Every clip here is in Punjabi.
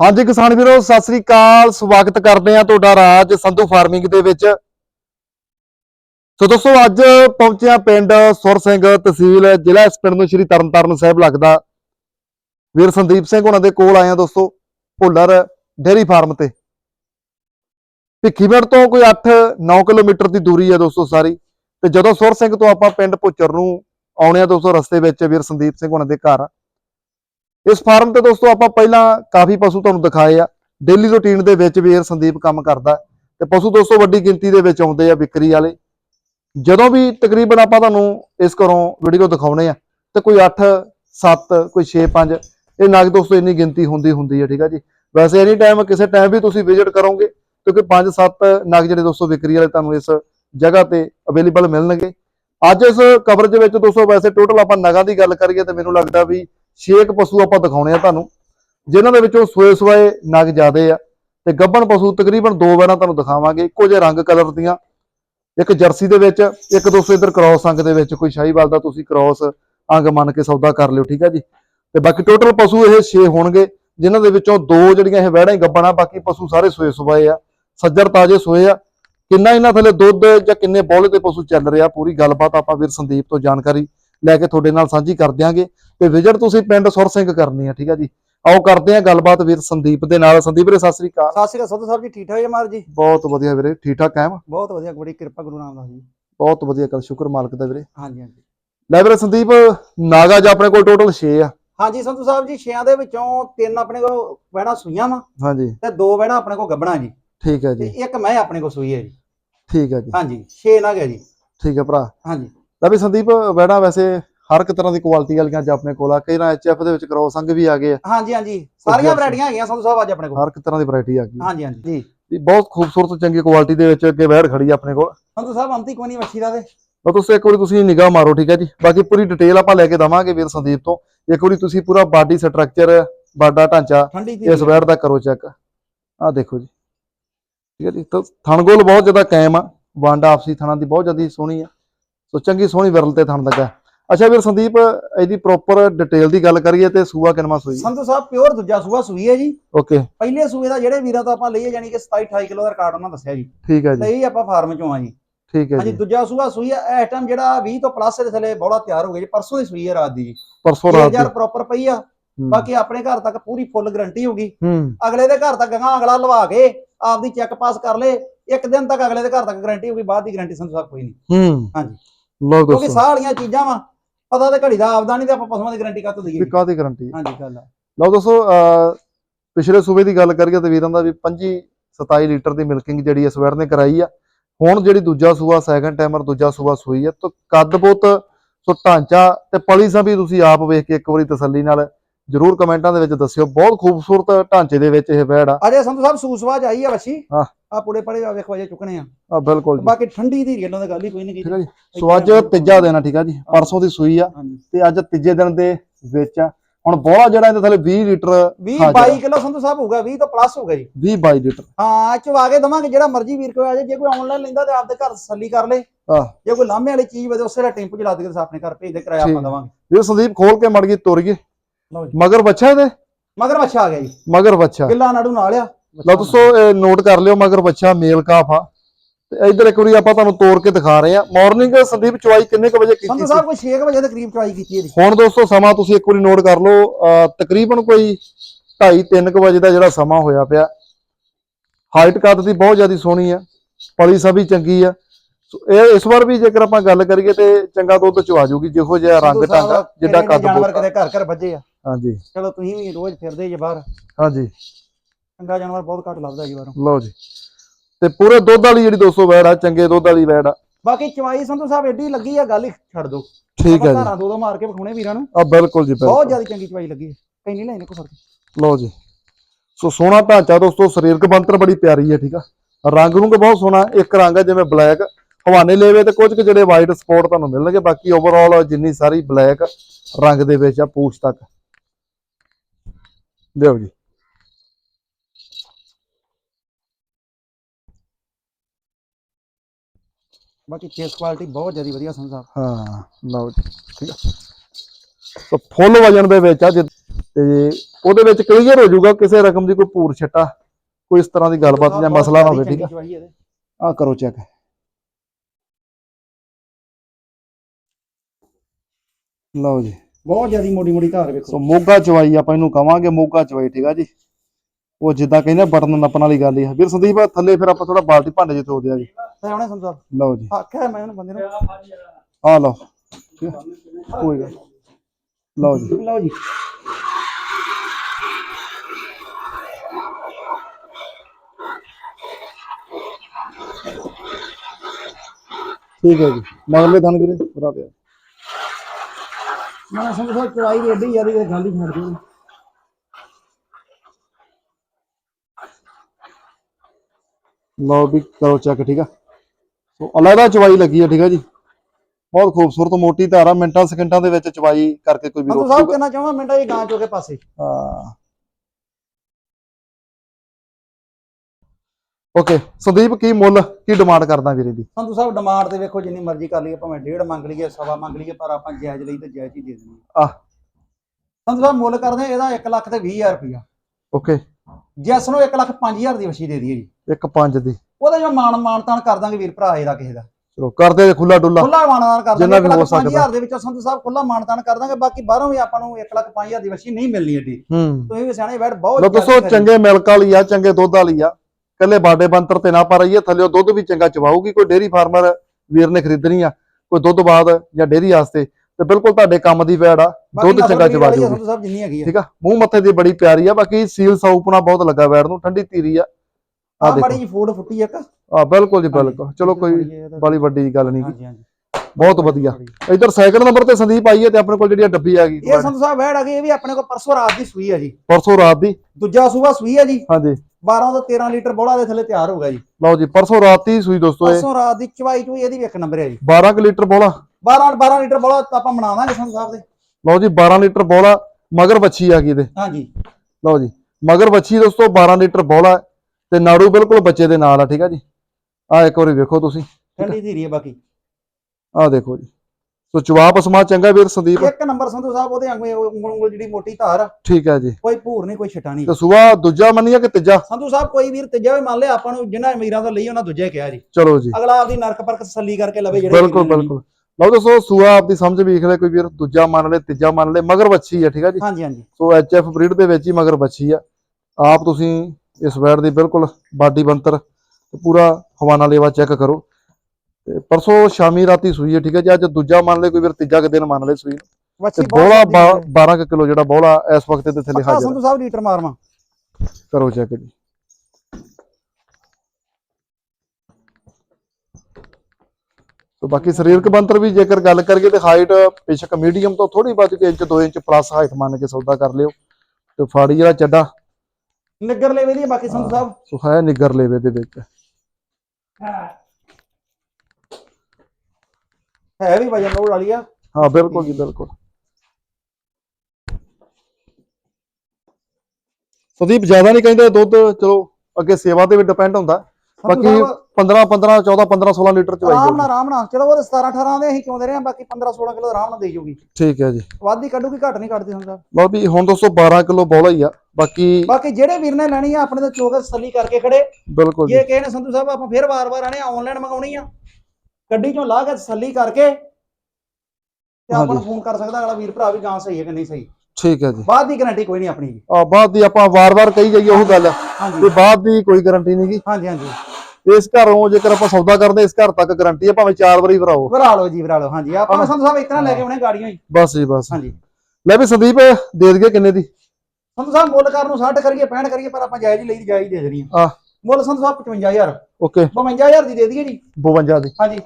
ਹਾਂਜੀ ਕਿਸਾਨ ਵੀਰੋ, ਸਤਿ ਸ੍ਰੀ ਅਕਾਲ। ਸਵਾਗਤ ਕਰਦੇ ਆ ਤੁਹਾਡਾ ਰਾਜ ਸੰਧੂ ਫਾਰਮਿੰਗ ਦੇ ਵਿੱਚ। ਸੋ ਦੋਸਤੋ, ਅੱਜ ਪਹੁੰਚਿਆ ਪਿੰਡ ਸੁਰ ਸਿੰਘ ਤਹਿਸੀਲ, ਜ਼ਿਲ੍ਹਾ ਇਸ ਪਿੰਡ ਨੂੰ ਸ਼੍ਰੀ ਤਰਨਤਾਰਨ ਸਾਹਿਬ ਲੱਗਦਾ। ਵੀਰ ਸੰਦੀਪ ਸਿੰਘ ਉਹਨਾਂ ਦੇ ਕੋਲ ਆਏ ਆ ਦੋਸਤੋ, ਭੁੱਲਰ ਡੇਰੀ ਫਾਰਮ ਤੇ। ਭਿੱਖੀਵਿੰਡ ਤੋਂ ਕੋਈ 8-9 ਕਿਲੋਮੀਟਰ ਦੀ ਦੂਰੀ ਹੈ ਦੋਸਤੋ ਸਾਰੀ। ਤੇ ਜਦੋਂ ਸੁਰ ਸਿੰਘ ਤੋਂ ਆਪਾਂ ਪਿੰਡ ਭੁੱਚਰ ਨੂੰ ਆਉਣੇ ਆ ਦੋਸਤੋ ਰਸਤੇ ਵਿੱਚ, ਵੀਰ ਸੰਦੀਪ ਸਿੰਘ ਉਹਨਾਂ ਦੇ ਘਰ ਇਸ ਫਾਰਮ ਤੇ ਦੋਸਤੋ ਆਪਾਂ ਪਹਿਲਾਂ ਕਾਫੀ ਪਸ਼ੂ ਤੁਹਾਨੂੰ ਦਿਖਾਏ ਆ। ਡੇਲੀ ਰੁਟੀਨ ਦੇ ਵਿੱਚ ਵੀਰ ਸੰਦੀਪ ਕੰਮ ਕਰਦਾ ਤੇ ਪਸ਼ੂ ਦੋਸਤੋ ਵੱਡੀ ਗਿਣਤੀ ਦੇ ਵਿੱਚ ਆਉਂਦੇ ਆ ਵਿਕਰੀ ਵਾਲੇ। ਜਦੋਂ ਵੀ ਤਕਰੀਬਨ ਆਪਾਂ ਤੁਹਾਨੂੰ ਇਸ ਘਰੋਂ ਵੀਡੀਓ ਦਿਖਾਉਣੇ ਆ, ਤੇ ਕੋਈ 8 7 ਕੋਈ 6 5 ਇਹ ਨਗ ਦੋਸਤੋ ਇੰਨੀ ਗਿਣਤੀ ਹੁੰਦੀ ਹੁੰਦੀ ਹੈ ਠੀਕ ਆ ਜੀ? ਵੈਸੇ ਐਨੀ ਟਾਈਮ ਕਿਸੇ ਟਾਈਮ ਵੀ ਤੁਸੀਂ ਵਿਜ਼ਿਟ ਕਰੋਗੇ ਕਿਉਂਕਿ ਕੋਈ 5 7 ਨਗ ਜਿਹੜੇ ਦੋਸਤੋ ਵਿਕਰੀ ਵਾਲੇ ਤੁਹਾਨੂੰ ਇਸ ਜਗ੍ਹਾ ਤੇ ਅਵੇਲੇਬਲ ਮਿਲਣਗੇ। ਅੱਜ ਇਸ ਕਵਰੇਜ ਵਿੱਚ ਦੋਸਤੋ ਵੈਸੇ ਟੋਟਲ ਆਪਾਂ ਨਗਾਂ ਦੀ ਗੱਲ ਕਰੀਏ, ਤੇ ਮੈਨੂੰ ਲੱਗਦਾ ਵੀ ਛੇ ਕੁ ਪਸ਼ੂ ਆਪਾਂ ਦਿਖਾਉਣੇ ਆ ਤੁਹਾਨੂੰ, ਜਿਨ੍ਹਾਂ ਦੇ ਵਿੱਚੋਂ ਸੋਏ ਸੋਏ ਨਗ ਜ਼ਿਆਦੇ ਆ, ਤੇ ਗੱਭਣ ਪਸ਼ੂ ਤਕਰੀਬਨ ਦੋ ਵਾਰਾਂ ਤੁਹਾਨੂੰ ਦਿਖਾਵਾਂਗੇ, ਇੱਕੋ ਜਿਹੇ ਰੰਗ ਕਲਰ ਦੀਆਂ, ਇੱਕ ਜਰਸੀ ਦੇ ਵਿੱਚ, ਇੱਕ ਦੋਸਤੋ ਇਧਰ ਕ੍ਰਾਸ ਅੰਗ ਦੇ ਵਿੱਚ, ਕੋਈ ਸ਼ਾਹੀਵਾਲ ਦਾ ਤੁਸੀਂ ਕ੍ਰਾਸ ਅੰਗ ਮੰਨ ਕੇ ਸੌਦਾ ਕਰ ਲਿਓ, ਠੀਕ ਆ ਜੀ? ਤੇ ਬਾਕੀ ਟੋਟਲ ਪਸ਼ੂ ਇਹ 6 ਹੋਣਗੇ, ਜਿਨ੍ਹਾਂ ਦੇ ਵਿੱਚੋਂ ਦੋ ਜਿਹੜੀਆਂ ਇਹ ਵਹਿੜਾਂ ਹੀ ਆ, ਬਾਕੀ ਪਸ਼ੂ ਸਾਰੇ ਸੋਏ ਸੁਬਾਏ ਆ, ਸੱਜਰ ਤਾਜੇ ਸੋਏ ਆ, ਕਿੰਨਾ ਇਹਨਾਂ ਥੱਲੇ ਦੁੱਧ ਜਾਂ ਕਿੰਨੇ ਬੋਲੇ ਤੇ ਪਸ਼ੂ ਚੱਲ ਰਿਹਾ ਪੂਰੀ ਗੱਲਬਾਤ ਆਪਾਂ ਵੀਰ ਸੰਦੀਪ ਤੋਂ ਜਾਣਕਾਰੀ ਲੈ ਕੇ ਤੁਹਾਡੇ ਨਾਲ ਸਾਂਝੀ ਕਰ ਦਿਆਂਗੇ। ਤੇ ਵਿਜ਼ਿਟ ਤੁਸੀਂ ਪਿੰਡ ਸੁਰ ਸਿੰਘ ਕਰਨੀ ਆ ਠੀਕ ਆ ਜੀ? ਆਓ ਕਰਦੇ ਆ ਗੱਲਬਾਤ ਵੀਰ ਸੰਦੀਪ ਦੇ ਨਾਲ। ਸੰਦੀਪ ਵੀਰੇ ਸਤਿ ਸ੍ਰੀ ਅਕਾਲ। ਸਤਿ ਸ਼੍ਰੀ ਅਕਾਲ ਸਾਹਿਬ ਜੀ ਠੀਕ ਠਾਕ ਜੀ ਮਾਰ ਜੀ? ਬਹੁਤ ਵਧੀਆ ਵੀਰੇ ਠੀਕ ਠਾਕ ਕਾਇਮ? ਬਹੁਤ ਵਧੀਆ ਬੜੀ ਕਿਰਪਾ ਗੁਰੂ ਨਾਨਕ ਜੀ ਬਹੁਤ ਵਧੀਆ ਕਰ ਸ਼ੁਕਰ ਮਾਲਕ ਦਾ ਵੀਰੇ। ਹਾਂਜੀ ਹਾਂਜੀ। ਲੈ ਵੀਰੇ ਸੰਦੀਪ ਨਾਗਾ ਜੀ ਆਪਣੇ ਕੋਲ ਟੋਟਲ 6 ਆ। ਹਾਂਜੀ ਸੰਧੂ ਸਾਹਿਬ ਜੀ ਛਿਆਂ ਦੇ ਵਿੱਚੋਂ ਤਿੰਨ ਆਪਣੇ ਕੋ ਵਹਿਣਾ ਸੂਈਆਂ ਵਾ ਹਾਂਜੀ। ਤੇ ਦੋ ਵਹਿਣਾ ਆਪਣੇ ਕੋ ਗੱਬਣਾ ਜੀ। ਠੀਕ ਹੈ ਤੇ ਜੀ ਇੱਕ ਮੈਂ ਆਪਣੇ ਕੋ ਸੂਈ ਹੈ ਜੀ। ਠੀਕ ਹੈ ਜੀ। ਹਾਂਜੀ ਛੇ ਨਗ ਹੈ ਜੀ। ਠੀਕ ਹੈ ਭਰਾ। ਹਾਂਜੀ। ਲੈ ਵੀ ਸੰਦੀਪ ਵੈਣਾ ਵੈਸੇ ਹਰ ਇੱਕ ਤਰ੍ਹਾਂ ਦੀ ਕੁਆਲਿਟੀ ਵਾਲੀਆਂ ਅੱਜ ਆਪਣੇ ਕੋਲ ਆ। ਕਈ ਨਾ ਐਚਐਫ ਦੇ ਵਿੱਚ ਕ੍ਰੋਸ ਅੰਗ ਵੀ ਆ ਗਏ ਆ। ਹਾਂਜੀ ਹਾਂਜੀ। ਸਾਰੀਆਂ। ਵੈਰਾਈਟੀਆਂ ਹੈਗੀਆਂ ਸੰਧੂ ਸਾਹਿਬ ਅੱਜ ਆਪਣੇ ਕੋਲ। ਹਰ ਇੱਕ ਤਰ੍ਹਾਂ ਦੀ ਵੈਰਾਈਟੀ ਆ ਗਈ। ਹਾਂਜੀ ਹਾਂਜੀ। ਜੀ। ਬਹੁਤ ਖੂਬਸੂਰਤ ਚੰਗੀ ਕੁਆਲਿਟੀ ਦੇ ਵਿੱਚ ਅੱਗੇ ਵੈੜ ਖੜੀ ਆ ਆਪਣੇ ਕੋਲ। ਸੰਧੂ ਸਾਹਿਬ ਅੰਤੀ ਕੋਈ ਨਹੀਂ ਮੱਛੀ ਦਾ ਤੇ? ਤਾਂ ਤੁਸੀਂ ਇੱਕ ਵਾਰੀ ਤੁਸੀਂ ਨਿਗਾਹ ਮਾਰੋ ਠੀਕ ਹੈ ਜੀ? ਬਾਕੀ ਪੂਰੀ ਡਿਟੇਲ ਆਪਾਂ ਲੈ ਕੇ ਦਵਾਂਗੇ ਵੀਰ ਸੰਦੀਪ ਤੋਂ। ਇੱਕ ਵਾਰੀ ਤੁਸੀਂ ਪੂਰਾ ਬਾਡੀ ਸਟਰਕਚਰ ਬਾਡਾ ਢਾਂਚਾ ਇਸ ਵੈੜ ਦਾ ਕਰੋ ਚੈੱਕ ਆਹ ਦੇਖੋ ਜੀ। ਠੀਕ ਹੈ ਜੀ। ਤਾਂ ਥਣਗੋਲ ਬਹੁਤ ਜ਼ਿਆਦਾ ਕਾਇਮ ਆ। ਵਾਂਡਾ ਆਪਸੀ ਥਣਾਂ ਦੀ ਬਹੁਤ ਜ਼ਿਆਦਾ ਸੋਹਣੀ ਆ। ਸੋ ਚੰਗੀ ਸੋਹਣੀ ਵਿਰਲ ਤੇ ਥਣ ਲੱਗਾ। ਅੱਛਾ ਵੀਰ ਸੰਦੀਪ ਇਹਦੀ ਪ੍ਰੋਪਰ ਡਿਟੇਲ ਦੀ ਗੱਲ ਕਰੀਏ ਤੇ ਸੂਆ ਕਿਨਮਾ ਸੂਈ? ਸੰਧੂ ਸਾਹਿਬ ਪਿਓਰ ਦੂਜਾ ਸੂਆ ਸੂਈ ਹੈ ਜੀ। ਓਕੇ। ਪਹਿਲੇ ਸੂਏ ਦਾ ਜਿਹੜੇ ਵੀਰਾਂ ਤੋਂ ਆਪਾਂ ਲਈਏ ਜਾਨੀ ਕਿ 27 28 ਕਿਲੋ ਦਾ ਰਿਕਾਰਡ ਉਹਨਾਂ ਦੱਸਿਆ ਜੀ। ਠੀਕ ਹੈ ਜੀ। ਇਹ ਆਪਾਂ ਫਾਰਮ ਚੋਂ ਆ ਜੀ। ਠੀਕ ਹੈ ਹਾਂਜੀ ਜੀ। ਦੂਜਾ ਸੂਆ ਸੂਈ ਹੈ ਇਸ ਟਾਈਮ ਜਿਹੜਾ 20 ਤੋਂ ਪਲੱਸ ਦੇ ਥੱਲੇ ਬੋਲਾ ਤਿਆਰ ਹੋ ਗਿਆ ਜੀ। ਪਰਸੋਂ ਦੀ ਸੂਈ ਹੈ ਰਾਤ ਦੀ ਜੀ। ਪਰਸੋਂ ਰਾਤ ਦੀ। 1000 ਪ੍ਰੋਪਰ ਪਈ ਆ। ਬਾਕੀ ਆਪਣੇ ਘਰ ਤੱਕ ਪੂਰੀ ਫੁੱਲ ਗਰੰਟੀ ਹੋਗੀ ਹੂੰ। ਅਗਲੇ ਦੇ ਘਰ ਤੱਕ ਗਾਂ ਅਗਲਾ ਲਵਾ ਕੇ ਆਪਦੀ ਚੈੱਕ ਪਾਸ ਕਰ ਲੇ। ਇੱਕ ਦਿਨ ਤੱਕ ਅਗਲੇ ਦੇ ਘਰ ਤੱਕ ਗਰੰਟੀ ਹੋਗੀ ਬਾਅਦ ਦੀ ਗਰੰਟੀ ਸੰਧੂ ਸਾਹਿਬ ਕੋਈ ਨਹੀਂ। ਹਾਂਜੀ। ਲਓ ਕਿਉਂਕਿ ਦੋਸਤੋ ਸਾਰੀਆਂ ਚੀਜ਼ਾਂ ਵਾ ਪਤਾ ਤੇ ਘੜੀ ਦਾ ਆਪਦਾ ਨਹੀਂ ਤੇ ਆਪਾਂ ਪਸ਼ੂਆਂ ਦੀ ਗਰੰਟੀ ਕਾਹਤੋਂ ਦਈਏ? ਵੀ ਕਾਹਦੀ ਗਾਰੰਟੀ ਹਾਂਜੀ ਗੱਲ ਆ। ਲਓ ਦੋਸਤੋ ਅਹ ਪਿਛਲੇ ਸੂਬੇ ਦੀ ਗੱਲ ਕਰੀਏ ਤੇ ਵੀਰਾਂ ਦਾ ਵੀ 25 27 ਲੀਟਰ ਦੀ ਮਿਲਕਿੰਗ ਜਿਹੜੀ ਇਸ ਵੈੜ ਨੇ ਕਰਾਈ ਆ। ਹੁਣ ਜਿਹੜੀ ਦੂਜਾ ਸੂਆ ਸੈਕੰਡ ਟਾਈਮਰ ਦੂਜਾ ਸੂਆ ਸੂਈ ਆ ਤਾਂ ਕੱਦ ਬੁੱਤ ਸੋ ਢਾਂਚਾ ਤੇ ਪਲੀ ਸਾਂ ਵੀ ਤੁਸੀਂ ਆਪ ਵੇਖ ਕੇ ਇੱਕ ਵਾਰੀ ਤਸੱਲੀ ਨਾਲ ਜਰੂਰ ਕਮੈਂਟਾਂ ਦੇ ਵਿੱਚ ਦੱਸਿਓ। ਬਹੁਤ ਖੂਬਸੂਰਤ ਢਾਂਚੇ ਦੇ ਵਿੱਚ ਇਹ ਵੈੜ ਆ। ਅਜੇ ਸੰਧੂ ਸਾਹਿਬ ਸੂਸਵਾ ਚ ਆਈ ਆ ਹਾਂ। ਆ ਪੂੜੇ ਪੜੇ ਆ ਵੇਖੋ ਅਜੇ ਚੁੱਕਣੇ ਆ। ਆ ਬਿਲਕੁਲ ਜੀ। ਬਾਕੀ ਠੰਡੀ ਦੀ ਗੱਲਾਂ ਦੀ ਗੱਲ ਹੀ ਕੋਈ ਨਹੀਂ ਠੀਕ ਹੈ ਜੀ। ਸੋ ਅੱਜ ਤੀਜਾ ਦਿਨ ਆ ਠੀਕ ਆ ਜੀ। ਪਰਸੋਂ ਦੀ ਸੂਈ ਆ ਤੇ ਅੱਜ ਤੀਜੇ ਦਿਨ ਦੇ ਵਿੱਚ ਆ। ਹੁਣ ਬੋਲਾ ਜਿਹੜਾ ਇਹਦੇ ਥੱਲੇ 20 ਲੀਟਰ 20 ਹਾਂ, 22 ਕਿਲੋ ਸੰਧੂ ਸਾਹਿਬ ਹੋਊਗਾ 20 ਤੋਂ ਪਲੱਸ ਹੋਊਗਾ ਜੀ। 20 22 ਲੀਟਰ। ਹਾਂ ਚਵਾ ਕੇ ਦਵਾਂਗੇ ਜਿਹੜਾ ਮਰਜ਼ੀ ਵੀਰ ਕੋਈ ਆ ਜੇ ਕੋਈ ਆਨਲਾਈਨ ਲੈਂਦਾ ਤੇ ਆਪਦੇ ਘਰ ਤਸੱਲੀ ਕਰ ਲੇ। ਜੇ ਕੋਈ ਲਾਂਭੇ ਵਾਲੀ ਚੀਜ਼ ਵਧੇ ਉਸੇ ਵੇਲੇ ਟੈਂਪੂ ਚਲਾ ਦੇ ਕੇ ਆਪਣੇ ਘਰ ਭੇਜ ਦੇ ਕਿਰਾਇਆ। ਆਪਾਂ ਦਵਾਂਗੇ। ਇਹ ਸੰਦੀਪ ਖੋਲ ਕੇ ਮੜ ਗਈ ਤੁਰ ਗਈ। ਲਓ ਜੀ। ਮਗਰ ਬੱਚਾ ਇਹਦੇ? ਮਗਰ ਬੱਚਾ ਆ ਗਿਆ ਜੀ। ਮਗਰ ਬੱਚਾ। ਕਿੱਲਾ ਨਾੜੂ ਨਾਲ ਆ। ਲਓ ਦੋਸਤੋ ਨੋਟ ਕਰ ਲਿਓ ਮਗਰ ਬੱਚਾ ਮੇਲ ਕਾਫ ਆ। ਤੇ ਇਧਰ ਇੱਕ ਵਾਰੀ ਆਪਾਂ ਤੁਹਾਨੂੰ ਤੋੜ ਕੇ ਦਿਖਾ ਰਹੇ ਆ ਮਾਰਨਿੰਗ ਸੰਦੀਪ ਚੁਆਈ ਕਿੰਨੇ ਕ ਵਜੇ ਕੀਤੀ ਸੰਧੂ ਸੀ? ਸਾਹਿਬ ਕੋਈ 6 ਵਜੇ ਦੇ ਕਰੀਬ ਚਵਾਈ ਕੀਤੀ ਇਹਦੀ। ਹੁਣ ਦੋਸਤੋ ਸਮਾਂ ਤੁਸੀਂ ਇੱਕ ਵਾਰੀ ਨੋਟ ਕਰ ਲਓ। ਤਕਰੀਬਨ ਕੋਈ 2:30 3 ਵਜੇ ਦਾ ਜਿਹੜਾ ਸਮਾਂ ਹੋਇਆ ਪਿਆ। ਹਾਈਟ ਕੱਦ ਦੀ ਬਹੁਤ ਜ਼ਿਆਦਾ ਸੋਹਣੀ ਆ। ਪਲੀ ਸਭੀ ਚੰਗੀ ਆ। ਇਹ ਇਸ ਵਾਰ ਵੀ ਜੇਕਰ ਆਪਾਂ ਗੱਲ ਕਰੀਏ ਤੇ ਚੰਗਾ ਦੁੱਧ ਚਵਾ ਜੂਗੀ। ਜਿਹੋ ਜਿਹਾ ਰੰਗ ਜਿੱਡਾ ਕਿਹੜੇ ਕੱਦ ਕਦੇ ਘਰ ਘਰ ਵੱਜੇ ਆ। ਹਾਂਜੀ। ਚਲੋ ਤੁਸੀਂ ਵੀ ਰੋਜ਼ ਫਿਰਦੇ ਜੇ ਬਾਹਰ। ਹਾਂਜੀ। ਚੰਗਾ ਜਾਨਵਰ ਬਹੁਤ ਘੱਟ ਲੱਭਦਾ ਜੀ ਬਾਹਰੋਂ। ਲਓ ਜੀ। ਤੇ ਪੂਰੇ ਦੁੱਧ ਵਾਲੀ ਜਿਹੜੀ 200 ਵੈੜ ਆ ਚੰਗੇ ਦੁੱਧ ਵਾਲੀ ਵੈੜ ਆ। ਬਾਕੀ ਚਵਾਈ ਸੰਧੂ ਸਾਹਿਬ ਐਡੀ ਲੱਗੀ ਆ ਗੱਲ ਹੀ ਛੱਡ ਦੋ ਠੀਕ ਹੈ ਜੀ। ਧਾਰਾਂ ਦੋ ਦੋ ਮਾਰ ਕੇ ਵਿਖਾਉਣੇ ਵੀਰਾਂ ਨੂੰ। ਆ ਬਿਲਕੁਲ ਜੀ ਬਹੁਤ ਜ਼ਿਆਦਾ ਚੰਗੀ ਚਵਾਈ ਲੱਗੀ ਹੈ। ਕਈ ਨਹੀਂ ਲੈਣੇ ਕੋ ਫ਼ਰਕ ਲਓ ਜੀ। ਸੋ ਸੋਹਣਾ ਢਾਂਚਾ ਦੋਸਤੋ ਸਰੀਰਕ ਬਣਤਰ ਬੜੀ ਪਿਆਰੀ ਹੈ ਠੀਕ ਆ। ਰੰਗ ਰੁੰਗ ਬਹੁਤ ਸੋਹਣਾ ਇੱਕ ਰੰਗ ਹੈ ਜਿਵੇਂ ਬਲੈਕ। ਹਵਾਨੇ ਲੇਵੇ ਤੇ ਕੁਝ ਕੁ ਜਿਹੜੇ ਵਾਈਟ ਸਪੋਟ ਤੁਹਾਨੂੰ ਮਿਲਣਗੇ ਬਾਕੀ ਓਵਰਆਲ ਜਿੰਨੀ ਸਾਰੀ ਬਲੈਕ ਰੰਗ ਦੇ ਵਿੱਚ ਆ ਪੂਛ ਤੱਕ। ਲਿਓ ਜੀ। ਬਾਕੀ ਫੇਸ ਕੁਆਲਿਟੀ ਬਹੁਤ ਜ਼ਿਆਦਾ ਵਧੀਆ ਸੰਧੂ ਸਾਹਿਬ। ਹਾਂ ਲਓ ਜੀ ਠੀਕ ਆ। ਸੋ ਫੁੱਲ ਵਜਨ ਦੇ ਵਿੱਚ ਆ ਜਿ- ਤੇ ਉਹਦੇ ਵਿੱਚ ਕਲੀਅਰ ਹੋ ਜਾਊਗਾ ਕਿਸੇ ਰਕਮ ਦੀ ਕੋਈ ਭੂਰ ਛੱਟਾ ਕੋਈ ਇਸ ਤਰ੍ਹਾਂ ਦੀ ਗੱਲਬਾਤ ਜਾਂ ਮਸਲਾ ਨਾ ਹੋਵੇ ਠੀਕ ਆ। ਆ ਕਰੋ ਚੈੱਕ ਲਓ ਜੀ। ਬਹੁਤ ਜ਼ਿਆਦੀ ਮੋਟੀ ਮੋਟੀ ਧਾਰ ਵੇਖੋ। ਸੋ ਮੋਗਾ ਚਵਾਈ ਆਪਾਂ ਇਹਨੂੰ ਕਵਾਂਗੇ ਮੋਗਾ ਚਵਾਈ ਠੀਕ ਆ ਜੀ? ਉਹ ਜਿੱਦਾਂ ਕਹਿੰਦੇ ਬਟਨ ਨੱਪਣ ਵਾਲੀ ਗੱਲ ਹੀ ਆ। ਵੀਰ ਸੰਦੀਪ ਆਹ ਥੱਲੇ ਫਿਰ ਆਪਾਂ ਥੋੜਾ ਬਾਲਟੀ ਭਾਂਡੇ ਜਿਹਾ ਧੋ ਦਿਆ ਜੀ। ਤੇ ਸਾਹਿਬ। ਲਓ ਜੀ। ਆਖਿਆ ਮੈਂ ਉਹਨੂੰ ਬੰਦੇ ਨੂੰ ਆ ਲਓ। ਠੀਕ ਆ? ਕੋਈ ਗੱਲ ਨੀ। ਲਓ ਜੀ। ਲਓ ਜੀ। ਠੀਕ ਹੈ ਜੀ। ਮਗਲੇ ਧਨ ਵੀਰੇ ਪਿਆ ਮੈਂ ਸਾਹਿਬ ਚਵਾਈ ਦੀ ਏਡੀ ਜ਼ਿਆਦੀ ਤੇ ਗੱਲ ਹੀ ਛੱਡ ਦਿਓ ਲਓ ਵੀ ਕਰੋ ਚੈੱਕ ਠੀਕ ਆ? ਸੋ ਅਲੱਗਾ ਚਵਾਈ ਲੱਗੀ ਆ ਠੀਕ ਆ ਜੀ? ਬਹੁਤ ਖੂਬਸੂਰਤ ਮੋਟੀ ਧਾਰਾ ਮਿੰਟਾਂ ਸਕਿੰਟਾਂ ਦੇ ਵਿੱਚ ਚਵਾਈ ਕਰਕੇ ਕੋਈ ਵੀ ਰੋਕ ਸਾਹਿਬ ਕਹਿਣਾ ਚਾਹਾਂ ਮਿੰਟਾਂ ਇਹ ਗਾਂ ਚੋਕੇ ਪਾਸੇ। ਹਾਂ। ਓਕੇ ਸੰਦੀਪ ਕੀ ਮੁੱਲ ਕੀ ਡਿਮਾਂਡ ਕਰਦਾ ਵੀਰੇ ਦੀ? ਸੰਧੂ ਸਾਹਿਬ ਡਿਮਾਂਡ ਤੇ ਵੇਖੋ ਜਿੰਨੀ ਮਰਜ਼ੀ ਕਰ ਲਈਏ ਭਾਵੇਂ ਡੇਢ ਮੰਗ ਲਈਏ ਸਵਾ ਮੰਗ ਲਈਏ ਪਰ ਆਪਾਂ ਜਾਇਜ਼ ਲਈ ਤੇ ਜਾਇਜ਼ ਹੀ ਦੇ ਦੇਣੀ ਆਹ। ਸੰਧੂ ਸਾਹਿਬ ਮੁੱਲ ਕਰਦੇ ਆ ਇਹਦਾ 1 ਲੱਖ ਤੇ 20000 ਰੁਪਇਆ। ਓਕੇ ਜਿਸ ਨੂੰ 1 ਲੱਖ 5000 ਦੀ ਵਸ਼ੀ ਦੇ ਦਈਏ ਜੀ। ਇੱਕ ਪੰਜ ਦੀ। ਉਹਦਾ ਜੋ ਮਾਨ ਮਾਨਤਾਨ ਕਰ ਦਾਂਗੇ ਵੀਰ ਭਰਾ ਇਹਦਾ ਕਿਸੇ ਦਾ। ਚਲੋ ਕਰਦੇ ਖੁੱਲਾ ਡੁੱਲਾ ਖੁੱਲਾ ਮਾਨਤਾਨ ਕਰ ਜਿੰਨਾ ਦਾਂਗੇ ਵੀ 1 ਹੋ ਲੱਖ ਸਕਦਾ। 5000 ਦੇ ਵਿੱਚੋਂ ਸੰਧੂ ਸਾਹਿਬ ਖੁੱਲਾ ਮਾਨਤਾਨ ਕਰ ਦਾਂਗੇ ਬਾਕੀ ਬਾਹਰੋਂ ਵੀ ਆਪਾਂ ਨੂੰ 1 ਲੱਖ 5000 ਦੀ ਵਸ਼ੀ ਨਹੀਂ ਮਿਲਣੀ ਏਡੀ। ਹੂੰ। ਤੁਸੀਂ ਵੀ ਸਿਆਣੇ ਬੈਠ ਬਹੁਤ ਲੋ ਜ਼ਿਆਦਾ ਚੰਗੇ ਮਿਲਕ ਵਾਲੀ ਆ ਚੰਗੇ ਦੁੱਧ ਵਾਲੀ ਆ। ਕੱਲੇ ਬਾਡੇ ਬੰਤਰ ਤੇ ਨਾ ਪਾ ਥੱਲੇ ਦੁੱਧ ਵੀ ਚੰਗਾ ਚਵਾਊਗੀ ਕੋਈ ਡੇਰੀ ਫਾਰਮਰ ਵੀਰ ਨੇ ਖਰੀਦਣੀ ਆ ਕੋਈ ਦੁੱਧ ਬਾਦ ਜਾਂ ਡੇਰੀ ਵਾਸਤੇ ਤੇ ਬਿਲਕੁਲ ਤੁਹਾਡੇ ਕੰਮ ਦੀ ਵੈੜ ਆ ਦੁੱਧ ਚੰਗਾ ਚਵਾ ਜੂਗੀ ਠੀਕ ਆ? ਮੂੰਹ ਮੱਥੇ ਦੀ ਬੜੀ ਪਿਆਰੀ ਆ ਬਾਕੀ ਸੀਲ ਸਾਊਪਨਾ ਬਹੁਤ ਲੱਗਾ ਵੈੜ ਨੂੰ ਠੰਡੀ ਧੀਰੀ ਆ। ਆ ਦੇਖੋ। ਬੜੀ ਜੀ ਫੂਡ ਫੁੱਟੀ ਇੱਕ। ਆ ਬਿਲਕੁਲ ਜੀ ਬਿਲਕੁਲ। ਚਲੋ ਕੋਈ ਬੜੀ ਵੱਡੀ ਗੱਲ ਨਹੀਂ ਹਾਂਜੀ ਬਹੁਤ ਵਧੀਆ। ਇਧਰ ਸੈਕਿੰਡ ਨੰਬਰ ਤੇ ਸੰਦੀਪ ਆਈ ਹੈ ਤੇ ਆਪਣੇ ਕੋਲ ਜਿਹੜੀ ਡੱਬੀ ਆ ਗਈ। ਇਹ ਸੰਧੂ ਸਾਹਿਬ ਵੈੜ ਆ ਗਈ ਇਹ ਵੀ ਆਪਣੇ ਕੋਲ ਪਰਸੋਂ ਰਾਤ ਦੀ ਸੂਈ ਆ ਜੀ। ਪਰਸੋਂ ਰਾਤ ਦੀ। ਦੂਜਾ ਸੂਆ ਸੂਈ ਆ ਜੀ। ਹਾਂਜੀ। 12 ਤੋਂ 13 ਲੀਟਰ ਬੋਲਾ ਦੇ ਥੱਲੇ ਤਿਆਰ ਹੋ ਗਿਆ ਜੀ। ਲਓ ਜੀ ਪਰਸੋਂ ਰਾਤ ਦੀ ਸੂਈ ਦੋਸਤੋ ਇਹ। ਪਰਸੋਂ ਰਾਤ ਦੀ ਚਵਾਈ ਚੂਈ ਇਹਦੀ ਵੀ ਇੱਕ ਨੰਬਰ ਹੈ ਜੀ। 12 ਕੁ ਲੀਟਰ ਬੋਲਾ 12 12 ਲੀਟਰ ਬੋਲਾ ਆਪਾਂ ਬਣਾ ਦਾਂਗੇ ਸੰਧੂ ਸਾਹਿਬ ਦੇ। ਲਓ ਜੀ 12 ਲੀਟਰ ਬੋਲਾ ਮਗਰ ਬੱਚੀ ਆ ਗਈ ਇਹਦੇ। ਹਾਂਜੀ। ਲਓ ਜੀ ਮਗਰ ਬੱਚੀ ਦੋਸਤੋ 12 ਲੀਟਰ ਬੋਲਾ ਤੇ ਨਾੜੂ ਬਿਲਕੁਲ ਬੱਚੇ ਦੇ ਨਾਲ ਆ ਠੀਕ ਆ ਜੀ? ਆ ਇੱਕ ਵਾਰੀ ਵੇਖੋ ਤੁਸੀਂ ਠੰਡੀ ਧੀਰੀ ਹੈ ਬਾਕੀ। ਆ ਦੇਖੋ ਜੀ। ਸੋ ਜਵਾਬ ਅਸਮਾ ਚੰਗਾ ਵੀਰ ਸੰਦੀਪ? ਇੱਕ ਨੰਬਰ ਸੰਧੂ ਸਾਹਿਬ ਉਹਦੇ ਅੰਗੂ ਉਂਗਲ ਉਂਗਲ ਜਿਹੜੀ ਮੋਟੀ ਧਾਰ ਆ, ਠੀਕ ਹੈ ਜੀ। ਕੋਈ ਭੂਰ ਨਹੀਂ ਕੋਈ ਛਟਾ ਨਹੀਂ। ਤੇ ਸੁਬਾ ਦੂਜਾ ਮੰਨੀਆ ਕਿ ਤੀਜਾ? ਸੰਧੂ ਸਾਹਿਬ ਕੋਈ ਵੀਰ ਤੀਜਾ ਵੀ ਮੰਨ ਲਿਆ ਆਪਾਂ ਨੂੰ ਜਿਨ੍ਹਾਂ ਅਮੀਰਾਂ ਤੋਂ ਲਈ ਉਹਨਾਂ ਦੂਜਾ ਕਿਹਾ ਜੀ। ਚਲੋ ਜੀ। ਅਗਲਾ ਆਪਦੀ ਨਰਕ ਪਰਕ ਤਸੱਲੀ ਕਰਕੇ ਲਵੇ ਜਿਹੜੇ ਬਿਲਕੁਲ ਵੀਰ ਨੇ ਜੀ। ਬਿਲਕੁਲ ਲਓ ਦੋਸਤੋ ਸੂਆ ਆਪਦੀ ਸਮਝ ਵੇਖ ਲੈ ਕੋਈ ਵੀਰ ਦੂਜਾ ਮੰਨ ਲੈ ਤੀਜਾ ਮੰਨ ਲੈ ਮਗਰ ਬੱਚੀ ਆ ਠੀਕ ਆ ਜੀ? ਹਾਂਜੀ ਹਾਂਜੀ। ਸੋ ਐਚਐਫ ਬਰੀਡ ਦੇ ਵਿੱਚ ਹੀ ਮਗਰ ਬੱਚੀ ਆ। ਆਪ ਤੁਸੀਂ ਇਸ ਵੈੜ ਦੀ ਬਿਲਕੁਲ ਬਾਡੀ ਬੰਤਰ ਤੇ ਪੂਰਾ ਹਵਾਨਾ ਲੇਵਾ ਚੈੱਕ ਕਰੋ। ਤੇ ਪਰਸੋਂ ਸ਼ਾਮੀ ਰਾਤੀ ਸੂਈ ਹੈ ਠੀਕ ਹੈ ਜੀ। ਅੱਜ ਦੂਜਾ ਮੰਨ ਲੈ ਕੋਈ ਵੀਰ ਤੀਜਾ ਕੁ ਦਿਨ ਮੰਨ ਲੈ ਸੂਈ ਨੂੰ। ਤੇ ਬੋਲਾ ਬਹੁਤ 12 ਕਿਲੋ ਜਿਹੜਾ ਬੋਲਾ ਇਸ ਵਕਤ ਦੇ ਥੱਲੇ ਹਾਜ਼ਰ ਸੰਧੂ ਸਾਹਿਬ ਲੀਟਰ ਮਾਰਵਾ ਕਰੋ ਚੈੱਕ ਜੀ। ਸੋ ਬਾਕੀ ਸਰੀਰਕ ਬੰਤਰ ਵੀ ਜੇਕਰ ਗੱਲ ਕਰੀਏ ਤੇ ਹਾਈਟ ਬੇਸ਼ੱਕ ਮੀਡੀਅਮ ਤੋਂ ਥੋੜੀ ਵੱਧ ਕੇ ਇੰਚ 2 ਇੰਚ ਪਲੱਸ ਹਾਈਟ ਮੰਨ ਕੇ ਸੌਦਾ ਕਰ ਲਿਓ। ਤੇ ਫਾੜੀ ਜਿਹੜਾ ਚੱਡਾ। ਨਿੱਗਰ ਲੈਵੇ ਦੀ ਬਾਕੀ ਸੰਧੂ ਸਾਹਿਬ? ਸੋ ਹੈ ਨਿੱਗਰ ਲੇਵੇ ਦੇ ਵਿੱਚ। ਹੈ। ਵੀ ਵਜਨ ਲੋੜ ਵਾਲੀ ਆ। ਹਾਂ ਬਿਲਕੁਲ ਜੀ ਬਿਲਕੁਲ। ਸੰਦੀਪ ਜ਼ਿਆਦਾ ਨਹੀਂ ਕਹਿੰਦੇ ਦੁੱਧ ਚਲੋ ਅੱਗੇ ਸੇਵਾ ਤੇ ਵੀ ਡਿਪੈਂਡ ਹੁੰਦਾ। ਬਾਕੀ ਸਾਹਿਬ 15 15 14 15 16 ਲੀਟਰ ਚ ਆਰਾਮ ਵਾਈ ਨਾਲ ਆਰਾਮ ਨਾਲ। ਚਲੋ ਉਹ 17 18 ਦੇ ਅਸੀਂ ਚੋਂਦੇ ਰਹੇ ਹਾਂ ਬਾਕੀ 15 16 ਕਿਲੋ ਆਰਾਮ ਨਾਲ ਦੇ ਜੂਗੀ ਠੀਕ ਹੈ ਜੀ। ਵਾਧੀ ਕੱਢੂਗੀ ਘੱਟ ਨਹੀਂ ਕੱਢਦੀ ਹੁੰਦਾ ਲਓ ਵੀ ਹੁਣ ਦੋਸਤੋ 12 ਕਿਲੋ ਬੋਲਾ ਹੀ ਆ। ਬਾਕੀ ਬਾਕੀ ਜਿਹੜੇ ਵੀਰ ਨੇ ਲੈਣੀ ਆ ਆਪਣੇ ਤੋਂ ਚੋਕੇ ਤਸੱਲੀ ਕਰਕੇ ਖੜੇ। ਬਿਲਕੁਲ ਜੀ ਕਹੇ ਨੇ ਸੰਧੂ ਸਾਹਿਬ ਆਪਾਂ ਫਿਰ ਵਾਰ-ਵਾਰ ਆਣੇ ਆਨਲਾਈਨ ਮੰਗਾਉਣੀ ਆ। ਗੱਡੀ ਚੋਂ ਲਾ ਕੇ ਤਸੱਲੀ ਕਰਕੇ ਤੇ ਆਪਾਂ ਨੂੰ। ਫੋਨ ਕਰ ਸਕਦਾ ਅਗਲਾ ਵੀਰ ਭਰਾ ਵੀ ਗਾਂ ਸਹੀ ਹੈ ਕਿ ਨਹੀਂ ਸਹੀ। ਠੀਕ ਹੈ ਜੀ। ਬਾਅਦ ਦੀ ਗਾਰੰਟੀ ਕੋਈ ਨਹੀਂ ਆਪਣੀ ਜੀ। ਆ ਬਾਅਦ ਦੀ ਆਪਾਂ ਵਾਰ-ਵਾਰ ਕਹੀ ਜਾਈਏ ਉਹ ਗੱਲ। ਹਾਂਜੀ। ਤੇ ਬਾਅਦ ਦੀ ਕੋਈ ਗਾਰੰਟੀ ਨਹੀਂਗੀ ਹਾਂਜੀ ਹਾਂਜੀ। ਇਸ ਘਰੋਂ ਜੇਕਰ ਆਪਾਂ ਸੌਦਾ ਕਰਦੇ ਇਸ ਘਰ ਤੱਕ ਗਾਰੰਟੀ ਆ ਭਾਵੇਂ ਚਾਰ ਵਾਰੀ ਭਰਾਓ। ਭਰਾ ਲਓ ਜੀ ਭਰਾ ਲਓ। ਹਾਂਜੀ ਆਪਾਂ ਹਾਂ। ਸੰਧੂ ਸਾਹਿਬ ਇੱਕ ਤਰ੍ਹਾਂ ਲੈ ਕੇ ਆਉਣੇ ਗਾੜੀਆਂ ਹੀ। ਬਸ ਜੀ ਬਸ। ਹਾਂਜੀ। ਲੈ ਵੀ ਸੰਦੀਪ ਦੇ ਦਈਏ ਕਿੰਨੇ ਦੀ? ਸੰਧੂ ਸਾਹਿਬ ਮੁੱਲ ਕਰਨ ਨੂੰ 60 ਕਰੀਏ 65 ਕਰੀਏ ਪਰ ਆਪਾਂ ਜਾਇਜ਼ ਹੀ ਲਈ ਜਾਇਜ਼ ਹੀ ਦੇ ਦੇਣੀ ਆ ਮੁੱਲ ਸੰਧੂ ਸਾਹਿਬ 55000 ਓਕੇ। 52000 ਦੀ ਦੇ ਦਈਏ ਜੀ। 52 ਦੀ। ਹਾਂਜੀ।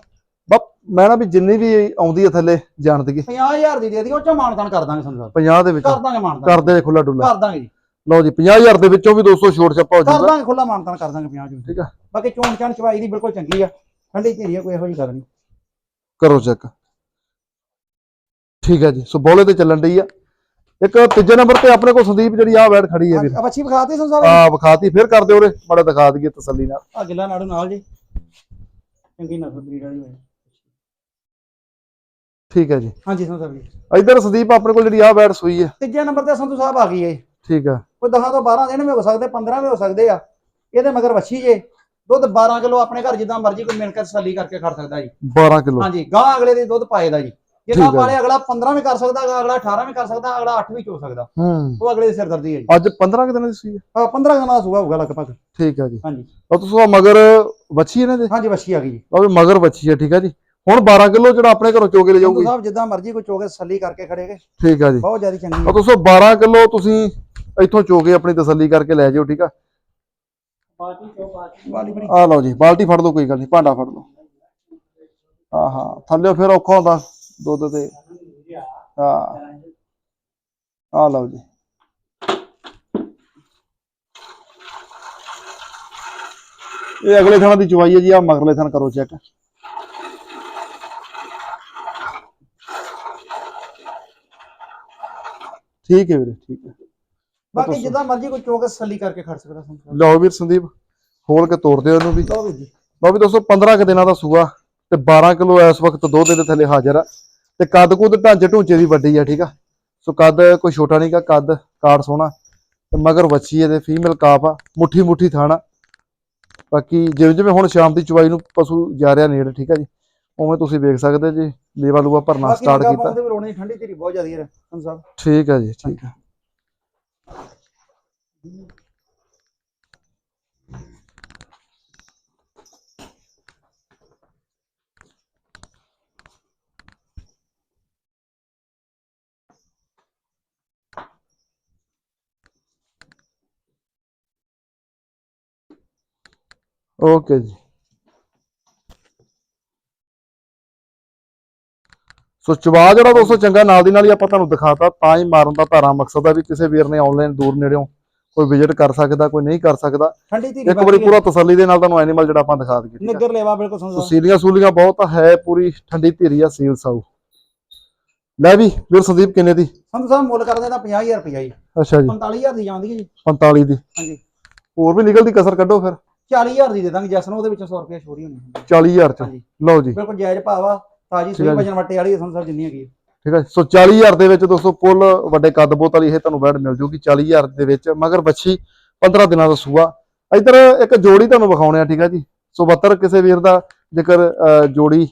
ਬਸ ਮੈਂ ਨਾ ਵੀ ਜਿੰਨੀ ਵੀ ਆਉਂਦੀ ਹੈ ਥੱਲੇ ਜਾਣ ਦਈਏ 50000 ਦੀ ਦੇ ਦਈਏ ਉਹ ਚੋਂ ਮਾਨਦਾਨ ਕਰ ਦਾਂਗੇ ਸੰਧੂ ਸਾਹਿਬ। 50 ਦੇ ਵਿੱਚ। ਕਰ ਦਾਂਗੇ ਮਾਨਦਾਨ ਕਰਦੇ ਖੁੱਲਾ ਡੁੱਲਾ ਕਰ ਦਾਂਗੇ ਜੀ। ਲਓ ਜੀ 50000 ਦੇ ਵਿੱਚੋਂ ਵੀ 200 ਛੋਟ ਛੱਪਾ ਹੋ ਕਰ ਜਾਊਗਾ। ਦਾਂਗੇ ਖੁੱਲਾ ਮਾਨਦਾਨ ਕਰ ਦਾਂਗੇ 50 ਜੀ ਠੀਕ ਆ। ਬਾਕੀ ਚੋਣ ਚਾਣ ਚਵਾਈ ਦੀ ਬਿਲਕੁਲ ਚੰਗੀ ਆ। ਠੰਡੀ ਧੀਰੀ ਆ ਕੋਈ ਇਹੋ ਜਿਹੀ ਗੱਲ ਨਹੀਂ। ਕਰੋ ਚੈੱਕ। ਠੀਕ ਹੈ ਜੀ ਸੋ ਬੋਲੇ ਤੇ ਚੱਲਣ ਡਈ ਆ। ਇੱਕ ਤੀਜੇ ਨੰਬਰ ਤੇ ਆਪਣੇ ਕੋਲ ਸੰਦੀਪ ਜਿਹੜੀ ਆ ਵੈੜ ਖੜੀ ਹੈ ਵੀਰ। ਆ ਬੱਚੀ ਵਿਖਾਤੀ ਸੰਧੂ ਸਾਹਿਬ ਆ ਵਿਖਾਤੀ ਫਿਰ ਕਰ ਦਿਓ ਰੇ ਮਾੜਾ ਦਿਖਾ ਦਈਏ ਤਸੱਲੀ ਨਾਲ। ਆ ਗਿੱਲਾ ਨਾੜੂ ਨਾਲ ਜੀ। ਚੰਗੀ ਨਸਲ ਬਰੀਡ ਵਾਲੀ ਹੋਈ। ਠੀਕ ਹੈ ਜੀ। ਹਾਂਜੀ ਸੰਧੂ ਸਾਹਿਬ ਜੀ। ਇਧਰ ਸੰਦੀਪ ਆਪਣੇ ਕੋਲ ਜਿਹੜੀ ਆ ਬੈਡ ਸੂਈ ਹੈ। ਤੀਜੇ ਨੰਬਰ ਤੇ ਸੰਧੂ ਸਾਹਿਬ ਆ ਗਈ ਏ ਠੀਕ ਆ ਕੋਈ 10 ਤੋਂ 12 ਦਿਨ ਵੀ ਹੋ ਸਕਦੇ 15 ਵੀ ਹੋ ਸਕਦੇ ਆ। ਇਹਦੇ ਮਗਰ ਵੱਛੀ ਜੇ। ਦੁੱਧ 12 ਕਿਲੋ ਆਪਣੇ ਘਰ ਜਿੱਦਾਂ ਮਰਜ਼ੀ ਕੋਈ ਮਿਲ ਕੇ ਤਸੱਲੀ ਕਰਕੇ ਖੜ ਸਕਦਾ ਜੀ। 12 ਕਿਲੋ। ਹਾਂਜੀ ਗਾਂ ਅਗਲੇ ਦੀ ਦੁੱਧ ਪਾਏਦਾ ਜੀ। ਜੇ ਠੀਕ ਗਾਂ ਹੈ। ਪਾਲੇ ਅਗਲਾ 15 ਵੀ ਕਰ ਸਕਦਾ ਅਗਲਾ 18 ਵੀ ਕਰ ਸਕਦਾ ਅਗਲਾ 8 ਵੀ ਚੋ ਸਕਦਾ। ਹੂੰ। ਉਹ ਅਗਲੇ ਦੀ ਸਿਰਦਰਦੀ ਹੈ ਜੀ। ਅੱਜ 15 ਕਿ ਦਿਨਾਂ ਦੀ ਸੂਈ ਹੈ? ਹਾਂ 15 ਦਿਨਾਂ ਦਾ ਸੂਆ ਹੋਊਗਾ ਲਗਭਗ। ਠੀਕ ਆ ਜੀ। ਹਾਂਜੀ। ਉਹ ਤੁਸੀਂ ਮਗਰ ਵੱਛੀ ਇਹਨਾਂ ਦੇ? ਹਾਂਜੀ ਵੱਛੀ ਆ ਗਈ ਜੀ। ਉਹ ਮਗਰ ਵੱਛੀ ਹੈ ਠੀਕ ਆ ਜੀ। ਹੁਣ 12 ਕਿਲੋ ਜਿਹੜਾ ਆਪਣੇ ਘਰੋਂ ਚੋਗੇ ਲੈ ਜਾਊਗੀ। ਸਾਹਿਬ ਜਿੱਦਾਂ ਮਰਜ਼ੀ ਕੋਈ ਚੋਗੇ ਤਸੱਲੀ ਕਰਕੇ ਖੜੇਗੇ ਠੀਕ ਆ ਜੀ। ਬਹੁਤ ਜ਼ਿਆਦਾ ਚੰਗੀ ਉਹ ਤੁਸੀਂ 12 ਕਿਲੋ ਤੁਸੀਂ ਇੱਥੋਂ ਚੋਗੇ ਆਪਣੀ ਤਸੱਲੀ ਕਰਕੇ ਲੈ ਜਾਓ ਠੀਕ ਆ? ਵਾਲੀ ਬੜੀ ਆ ਲਓ ਜੀ ਬਾਲਟੀ ਫੜ ਲਓ ਕੋਈ ਗੱਲ ਨਹੀਂ ਭਾਂਡਾ ਫੜ ਲਓ। ਹਾਂ ਹਾਂ ਥੱਲੇ ਫਿਰ ਔਖਾ ਹੁੰਦਾ। ਦੁੱਧ ਤੇ। ਹਾਂ। ਆ ਲਓ ਜੀ। ਇਹ ਅਗਲੇ ਥਾਂ ਦੀ ਚਵਾਈ ਹੈ ਜੀ ਆ ਮਗਰਲੇ ਥਾਂ ਕਰੋ ਚੈੱਕ ਠੀਕ ਹੈ ਵੀਰੇ ਠੀਕ ਹੈ। ਬਾਕੀ ਜਿੱਦਾਂ ਮਰਜ਼ੀ ਕੋਈ ਚੋਗੇ ਤਸੱਲੀ ਕਰਕੇ ਖੜ ਸਕਦਾ ਸਾਹਿਬ ਲਓ ਵੀਰ ਸੰਦੀਪ ਖੋਲ ਕੇ ਤੋੜ ਦਿਓ ਇਹਨੂੰ ਵੀ। ਲਓ ਵੀ ਦੋਸਤੋ 15 ਕੁ ਦਿਨਾਂ ਦਾ ਸੂਆ ਤੇ 12 ਕਿਲੋ ਇਸ ਵਕਤ ਦੁੱਧ ਦੇ ਥੱਲੇ ਹਾਜ਼ਰ ਆ। ਤੇ ਕੱਦ ਕੁੱਦ ਢਾਂਚੇ ਢੂੰਚੇ ਦੀ ਵੱਡੀ ਆ ਠੀਕ ਆ? ਸੋ ਕੱਦ ਕੋਈ ਛੋਟਾ ਨਹੀਂਗਾ ਕੱਦ ਕਾੜ ਸੋਹਣਾ। ਤੇ ਮਗਰ ਵੱਛੀ ਤੇ ਫੀਮੇਲ ਕਾਫ ਆ ਮੁੱਠੀ ਮੁੱਠੀ ਥਾਣਾ। ਬਾਕੀ ਜਿਵੇਂ ਜਿਵੇਂ ਹੁਣ ਸ਼ਾਮ ਦੀ ਚਵਾਈ ਨੂੰ ਪਸ਼ੂ ਜਾ ਰਿਹਾ ਨੇੜੇ ਠੀਕ ਆ ਜੀ? ਉਵੇਂ ਤੁਸੀਂ ਵੇਖ ਸਕਦੇ ਜੀ ਲੇਵਾ ਲੂਆ ਭਰਨਾ ਸਟਾਰਟ ਕੀਤਾ। ਪਾਉਂਦੇ ਵੀ ਰੋਣੀ ਠੰਡੀ ਤੇਰੀ ਬਹੁਤ ਜ਼ਿਆਦੀ ਹੈ ਸੰਧੂ ਸਾਹਿਬ ਠੀਕ ਆ ਜੀ ਠੀਕ ਆ। ਓਕੇ ਜੀ। ਸੋ ਚਵਾ ਜਿਹੜਾ ਦੋਸਤੋ ਚੰਗਾ ਨਾਲ ਦੀ ਨਾਲ ਹੀ ਆਪਾਂ ਤੁਹਾਨੂੰ ਦਿਖਾਤਾ ਤਾਂ ਹੀ ਮਾਰਨ ਦਾ ਧਾਰਾ ਮਕਸਦ ਆ ਵੀ ਕਿਸੇ ਵੀਰ ਨੇ ਆਨਲਾਈਨ ਦੂਰ ਨੇੜਿਓਂ ਕੋਈ ਵਿਜ਼ਿਟ ਕਰ ਸਕਦਾ ਕੋਈ ਨਹੀਂ ਕਰ ਸਕਦਾ। ਠੰਡੀ ਤੇਰੀ ਇੱਕ ਵਾਰੀ ਪੂਰਾ ਤਸੱਲੀ ਦੇ ਨਾਲ ਤੁਹਾਨੂੰ ਐਨੀਮਲ ਜਿਹੜਾ ਆਪਾਂ ਦਿਖਾ ਦਈਏ ਨਿੱਗਰ ਲੈਵਾ ਬਿਲਕੁਲ ਸੰਧੂ ਸੋ ਸਾਹਿਬ ਸੀਲੀਆਂ ਸੂਲੀਆਂ ਬਹੁਤ ਹੈ ਪੂਰੀ ਠੰਡੀ ਧੀਰੀ ਆ ਸੀਲ ਸਾਊ। ਲੈ ਵੀ ਵੀਰ ਸੰਦੀਪ ਕਿੰਨੇ ਦੀ? ਸੰਧੂ ਸਾਹਿਬ ਮੁੱਲ ਕਰਦੇ ਤਾਂ 50000 ਰੁਪਇਆ ਜੀ। ਅੱਛਾ ਜੀ। 45000 ਦੀ ਜਾਂਦੀ ਹੈ ਜੀ। 45 ਦੀ। ਹਾਂਜੀ। ਹੋਰ ਵੀ ਨਿਕਲਦੀ ਕਸਰ ਕੱਢੋ ਫਿਰ। 40000 ਦੀ ਦੇ ਦਾਂਗੇ ਜਸਨ ਉਹਦੇ ਵਿੱਚੋਂ 100 ਰੁਪਇਆ ਛੋੜੀ ਹੋਣੀ ਹੈ। 40000 ਚ? ਹਾਂਜੀ। ਲਓ ਜੀ। ਬਿਲਕੁਲ ਜਾਇਜ਼ ਭਾਵਾ ਤਾਜੀ ਠੀਕ ਸੂਈ ਹੈ ਜੀ। ਵਜਨ ਵੱਟੇ ਵਾਲੀ ਸੰਧੂ ਸਾਹਿਬ ਜਿੰਨੀ ਹੈਗੀ ਹੈ। ਠੀਕ ਹੈ ਸੋ 40000 ਦੇ ਵਿੱਚ ਦੋਸਤੋ ਪੁੱਲ ਵੱਡੇ ਕੱਦ ਬੋਤ ਵਾਲੀ ਇਹ ਤੁਹਾਨੂੰ ਬੈਡ ਮਿਲ ਜੂਗੀ 40000 ਦੇ ਵਿੱਚ ਮਗਰ ਬੱਚੀ 15 ਦਿਨਾਂ ਦਾ ਸੂਆ। ਇੱਧਰ ਇੱਕ ਜੋੜੀ ਤੁਹਾਨੂੰ ਵਿਖਾਉਣੇ ਆ ਠੀਕ ਹੈ ਜੀ। ਸੋ 72 ਕਿਸੇ ਵੀਰ ਦਾ ਜੇਕਰ ਅਹ, ਜੋੜੀ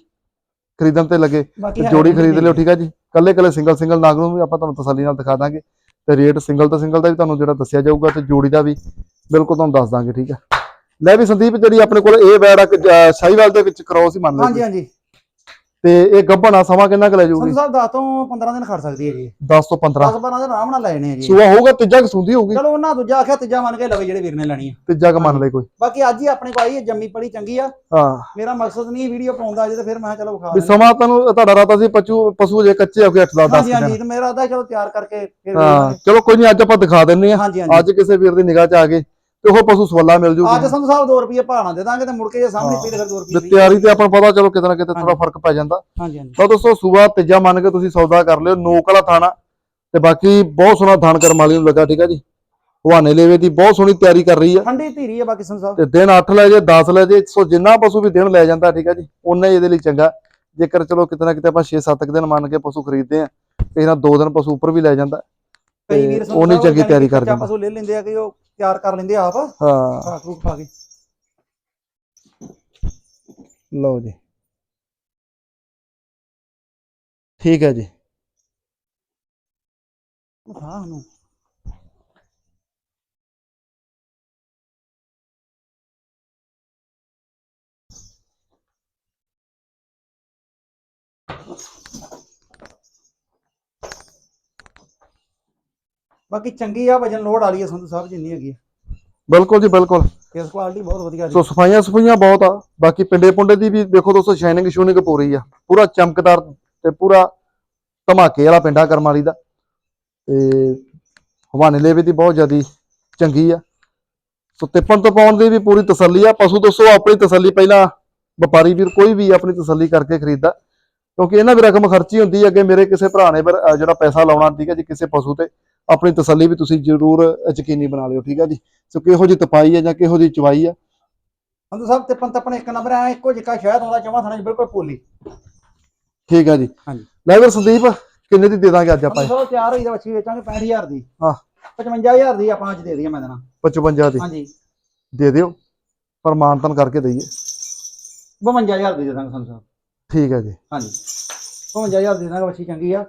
ਖਰੀਦਣ ਤੇ ਲੱਗੇ ਬਾਕੀ ਤੇ ਹੈ ਜੋੜੀ ਖਰੀਦ। ਲਿਓ ਠੀਕ ਹੈ ਜੀ। ਕੱਲੇ ਕੱਲੇ ਸਿੰਗਲ ਸਿੰਗਲ ਨਾਗ ਨੂੰ ਵੀ ਆਪਾਂ ਤੁਹਾਨੂੰ ਤਸੱਲੀ ਨਾਲ ਦਿਖਾ ਦਾਂਗੇ। ਤੇ ਰੇਟ ਸਿੰਗਲ ਤੇ ਸਿੰਗਲ ਦਾ ਵੀ ਤੁਹਾਨੂੰ ਜਿਹੜਾ ਦੱਸਿਆ ਜਾਊਗਾ ਤੇ ਜੋੜੀ ਦਾ ਵੀ ਬਿਲਕੁਲ ਤੁਹਾਨੂੰ ਦੱਸ ਦਾਂਗੇ ਠੀਕ ਹੈ। ਲੈ ਵੀ ਸੰਦੀਪ ਜਿਹੜੀ ਆਪਣੇ ਕੋਲ ਇਹ ਬੈਡ ਆ ਸ਼ਾਹੀਵਾਲ ਦੇ ਵਿੱਚ ਕ੍ਰੋਸ ਹੀ ਮੰਨ ਹਾਂਜੀ ਲਓ ਹਾਂਜੀ। ਤੇ ਇਹ ਗੱਭਣਾ ਸਮਾਂ ਕਿੰਨਾ ਕੁ ਲੈ ਜਾਊਗੀ? ਸੰਧੂ ਸਾਹਿਬ 10 ਤੋਂ 15 ਦਿਨ ਖੜ ਸਕਦੀ ਹੈ ਜੀ। 10 ਤੋਂ 15 10 12 ਦਿਨ ਆਰਾਮ ਨਾਲ ਲੈਣੇ ਆ ਜੀ। ਸੂਆ ਹੋਊਗਾ ਤੀਜਾ ਕਸੂੰਦੀ ਹੋਊਗੀ। ਚਲੋ ਉਹਨਾਂ ਦੂਜਾ ਆਖਿਆ ਤੀਜਾ ਮੰਨ ਕੇ ਲਵੇ ਜਿਹੜੇ ਵੀਰ ਨੇ ਲੈਣੀ ਆ। ਤੀਜਾ ਕ ਮੰਨ ਲੈ ਕੋਈ। ਬਾਕੀ ਅੱਜ ਹੀ ਆਪਣੇ ਕੋਲ ਆਈ ਹੈ ਜੰਮੀ ਪੜੀ ਚੰਗੀ ਆ। ਹਾਂ। ਮੇਰਾ ਮਕਸਦ ਨਹੀਂ ਵੀਡੀਓ ਪਾਉਂਦਾ ਅਜੇ ਤੇ ਫਿਰ ਮੈਂ ਚਲੋ ਵਿਖਾ ਵੀ ਸਮਾਂ ਤੁਹਾਨੂੰ ਤੁਹਾਡਾ ਰਾਤਾ ਸੀ ਪਸ਼ੂ ਪਸ਼ੂ ਜੇ ਕੱਚੇ ਹੋ ਕੇ 8 10 ਹਾਂਜੀ ਹਾਂਜੀ ਤੇ ਮੇਰਾ ਆਦਾ ਚਲੋ ਤਿਆਰ ਕਰਕੇ ਫਿਰ ਹਾਂ। ਚਲੋ ਕੋਈ ਨਹੀਂ ਅੱਜ ਆਪਾਂ ਦਿਖਾ ਦਿੰਨੇ ਆ ਅੱਜ ਕਿਸੇ ਵੀਰ ਦੀ ਨਿਗਾਹ ਚ ਆ ਗਏ। ਤੇ ਉਹ ਪਸ਼ੂ ਸਵਾਲਾ ਮਿਲ ਅੱਜ ਜੂਗੀ ਸੰਧੂ ਸਾਹਿਬ 2 ਰੁਪਏ ਭਾਣਾ ਦੇ ਦਾਂਗੇ ਤੇ ਮੁੜ ਕੇ ਜੇ ਸਾਹਮਣੇ। ਪੀ ਤੇ ਫਿਰ 2 ਤੇ ਰੁਪਏ ਤਿਆਰੀ ਤੇ ਆਪਾਂ ਪਤਾ ਚਲੋ ਕਿਤੇ ਨਾ ਕਿਤੇ ਥੋੜਾ। ਫ਼ਰਕ ਪੈ ਜਾਂਦਾ। ਹਾਂਜੀ ਹਾਂਜੀ। ਤਾਂ ਦੋਸਤੋ ਸੂਬਾ ਤੀਜਾ ਮੰਨ ਕੇ ਤੁਸੀਂ ਸੌਦਾ ਕਰ ਲਿਓ ਨੋਕ ਵਾਲਾ ਥਾਣਾ ਤੇ ਬਾਕੀ ਬਹੁਤ ਸੋਹਣਾ ਥਾਣ ਕਰਮ ਵਾਲੀ ਨੂੰ ਲੱਗਾ ਠੀਕ ਹੈ ਜੀ? ਹਵਾਨੇ ਲੇਵੇ ਦੀ ਬਹੁਤ ਸੋਹਣੀ ਤਿਆਰੀ ਕਰ ਰਹੀ ਆ। ਠੰਡੀ ਧੀਰੀ ਹੈ ਬਾਕੀ ਸੰਧੂ ਸਾਹਿਬ। ਤੇ ਦਿਨ 8 ਲੈ ਜੇ 10 ਲੈ ਜੇ ਸੋ ਜਿੰਨਾ ਪਸ਼ੂ ਵੀ ਦਿਨ ਲੈ ਜਾਂਦਾ ਠੀਕ ਹੈ ਜੀ ਹੀ ਇਹਦੇ ਲਈ ਚੰਗਾ। ਜੇਕਰ ਚਲੋ ਕਿਤੇ ਨਾ ਕਿਤੇ ਆਪਾਂ 6-7 ਦਿਨ ਮੰਨ ਕੇ ਪਸ਼ੂ ਖਰੀਦਦੇ ਆ ਤੇ ਇਹਨਾਂ 2 ਦਿਨ ਪਸ਼ੂ ਉੱਪਰ ਵੀ ਲੈ ਜਾਂਦਾ ਕਈ ਤੇ ਵੀਰ ਸੰਧੂ ਉਹ ਨਹੀਂ ਸਾਹਿਬ ਚੰਗੀ ਤਿਆਰੀ ਕਰ ਦਿੰਦਾ। ਪਸ਼ੂ ਲੈ ਲੈਂਦੇ ਆ ਕਿ ਉਹ ਤਿਆਰ ਕਰ ਲੈਂਦੇ ਆਪ। ਹਾਂ। ਖਾ ਖੂਕ ਪਾ ਕੇ। ਲਓ ਜੀ। ਠੀਕ ਹੈ ਜੀ। ਹਾਂ ਨੂੰ ਬਾਕੀ ਚੰਗੀ ਆ ਵਜਨ ਲੋਡ ਵਾਲੀ ਆ ਸੰਧੂ ਸਾਹਿਬ ਜਿੰਨੀ ਹੈਗੀ ਆ। ਬਿਲਕੁਲ ਜੀ ਬਿਲਕੁਲ। ਫੇਸ ਕੁਆਲਿਟੀ ਬਹੁਤ ਵਧੀਆ ਸੋ ਜੀ ਸਫਾਈਆਂ ਸਫਾਈਆਂ ਬਹੁਤ ਆ ਬਾਕੀ ਪਿੰਡੇ ਪੁੰਡੇ ਦੀ ਵੀ ਦੇਖੋ ਦੋਸਤੋ ਸ਼ਾਈਨਿੰਗ ਸ਼ੂਨਿੰਗ ਪੂਰੀ ਆ। ਪੂਰਾ ਚਮਕਦਾਰ ਤੇ ਪੂਰਾ ਧਮਾਕੇ ਵਾਲਾ ਪਿੰਡਾ ਕਰਮ ਵਾਲੀ ਦਾ। ਤੇ ਹਵਾਨੇ ਲੇਵੇ ਦੀ ਬਹੁਤ ਜ਼ਿਆਦੀ ਚੰਗੀ ਆ। ਸੋ ਤਿੱਪਣ ਤੋਂ ਪਾਉਣ ਦੀ ਵੀ ਪੂਰੀ ਤਸੱਲੀ ਆ। ਪਸ਼ੂ ਦੋਸਤੋ ਆਪਣੀ ਤਸੱਲੀ ਪਹਿਲਾਂ ਵਪਾਰੀ ਵੀਰ ਕੋਈ ਵੀ ਆਪਣੀ ਤਸੱਲੀ ਕਰਕੇ ਖਰੀਦਦਾ। ਕਿਉਂਕਿ ਇਹਨਾਂ ਵੀ ਰਕਮ ਖਰਚੀ ਹੁੰਦੀ ਹੈ ਅੱਗੇ ਮੇਰੇ ਕਿਸੇ ਭਰਾ ਨੇ ਫਿਰ, ਜਿਹੜਾ ਪੈਸਾ ਲਾਉਣਾ ਠੀਕ ਹੈ ਜੀ ਕਿਸੇ ਪਸ਼ੂ ਤੇ। ਆਪਣੀ ਤਸੱਲੀ ਵੀ ਤੁਸੀਂ ਜ਼ਰੂਰ ਯਕੀਨੀ ਬਣਾ ਲਿਓ ਠੀਕ ਹੈ ਜੀ? ਸੋ ਕਿਹੋ ਜੀ ਤਪਾਈ ਹੈ ਜਾਂ ਕਿਹੋ ਜੀ ਚਵਾਈ ਆ? ਸੰਧੂ ਸਾਹਿਬ ਤਿੱਪਨ ਤੱਪਣ ਇੱਕ ਨੰਬਰ ਆ ਇੱਕੋ ਜਿਹਾ ਸ਼ਾਇਦ ਆਉਂਦਾ ਚਵਾਂ ਥਾਣੇ ਬਿਲਕੁਲ ਪੋਲੀ ਠੀਕ ਹੈ ਜੀ। ਹਾਂਜੀ। ਲੈ ਵੀਰ ਸੰਦੀਪ ਕਿੰਨੇ ਦੀ ਦੇ ਦਾਂਗੇ ਅੱਜ ਆਪਾਂ? ਸੋ ਤਿਆਰ ਹੋਈ ਦਾ ਬੱਚੀ ਵੇਚਾਂਗੇ 65000 ਦੀ। ਹਾਂ। 55000 ਦੀ ਆਪਾਂ ਅੱਜ ਦੇ ਦਈਏ ਮੈਂ ਦੇਣਾ। 55 ਦੀ? ਹਾਂਜੀ। ਦੇ ਦਿਓ। ਪਰ ਮਾਨਤਨ ਕਰਕੇ ਦਈਏ। 52000 ਦੀ ਦੇ ਦਾਂਗੇ ਸਾਹਿਬ ਠੀਕ ਹੈ ਜੀ। ਹਾਂਜੀ। 55000 ਦੇ ਦਾਂਗੇ ਬੱਚੀ ਚੰਗੀ ਆ।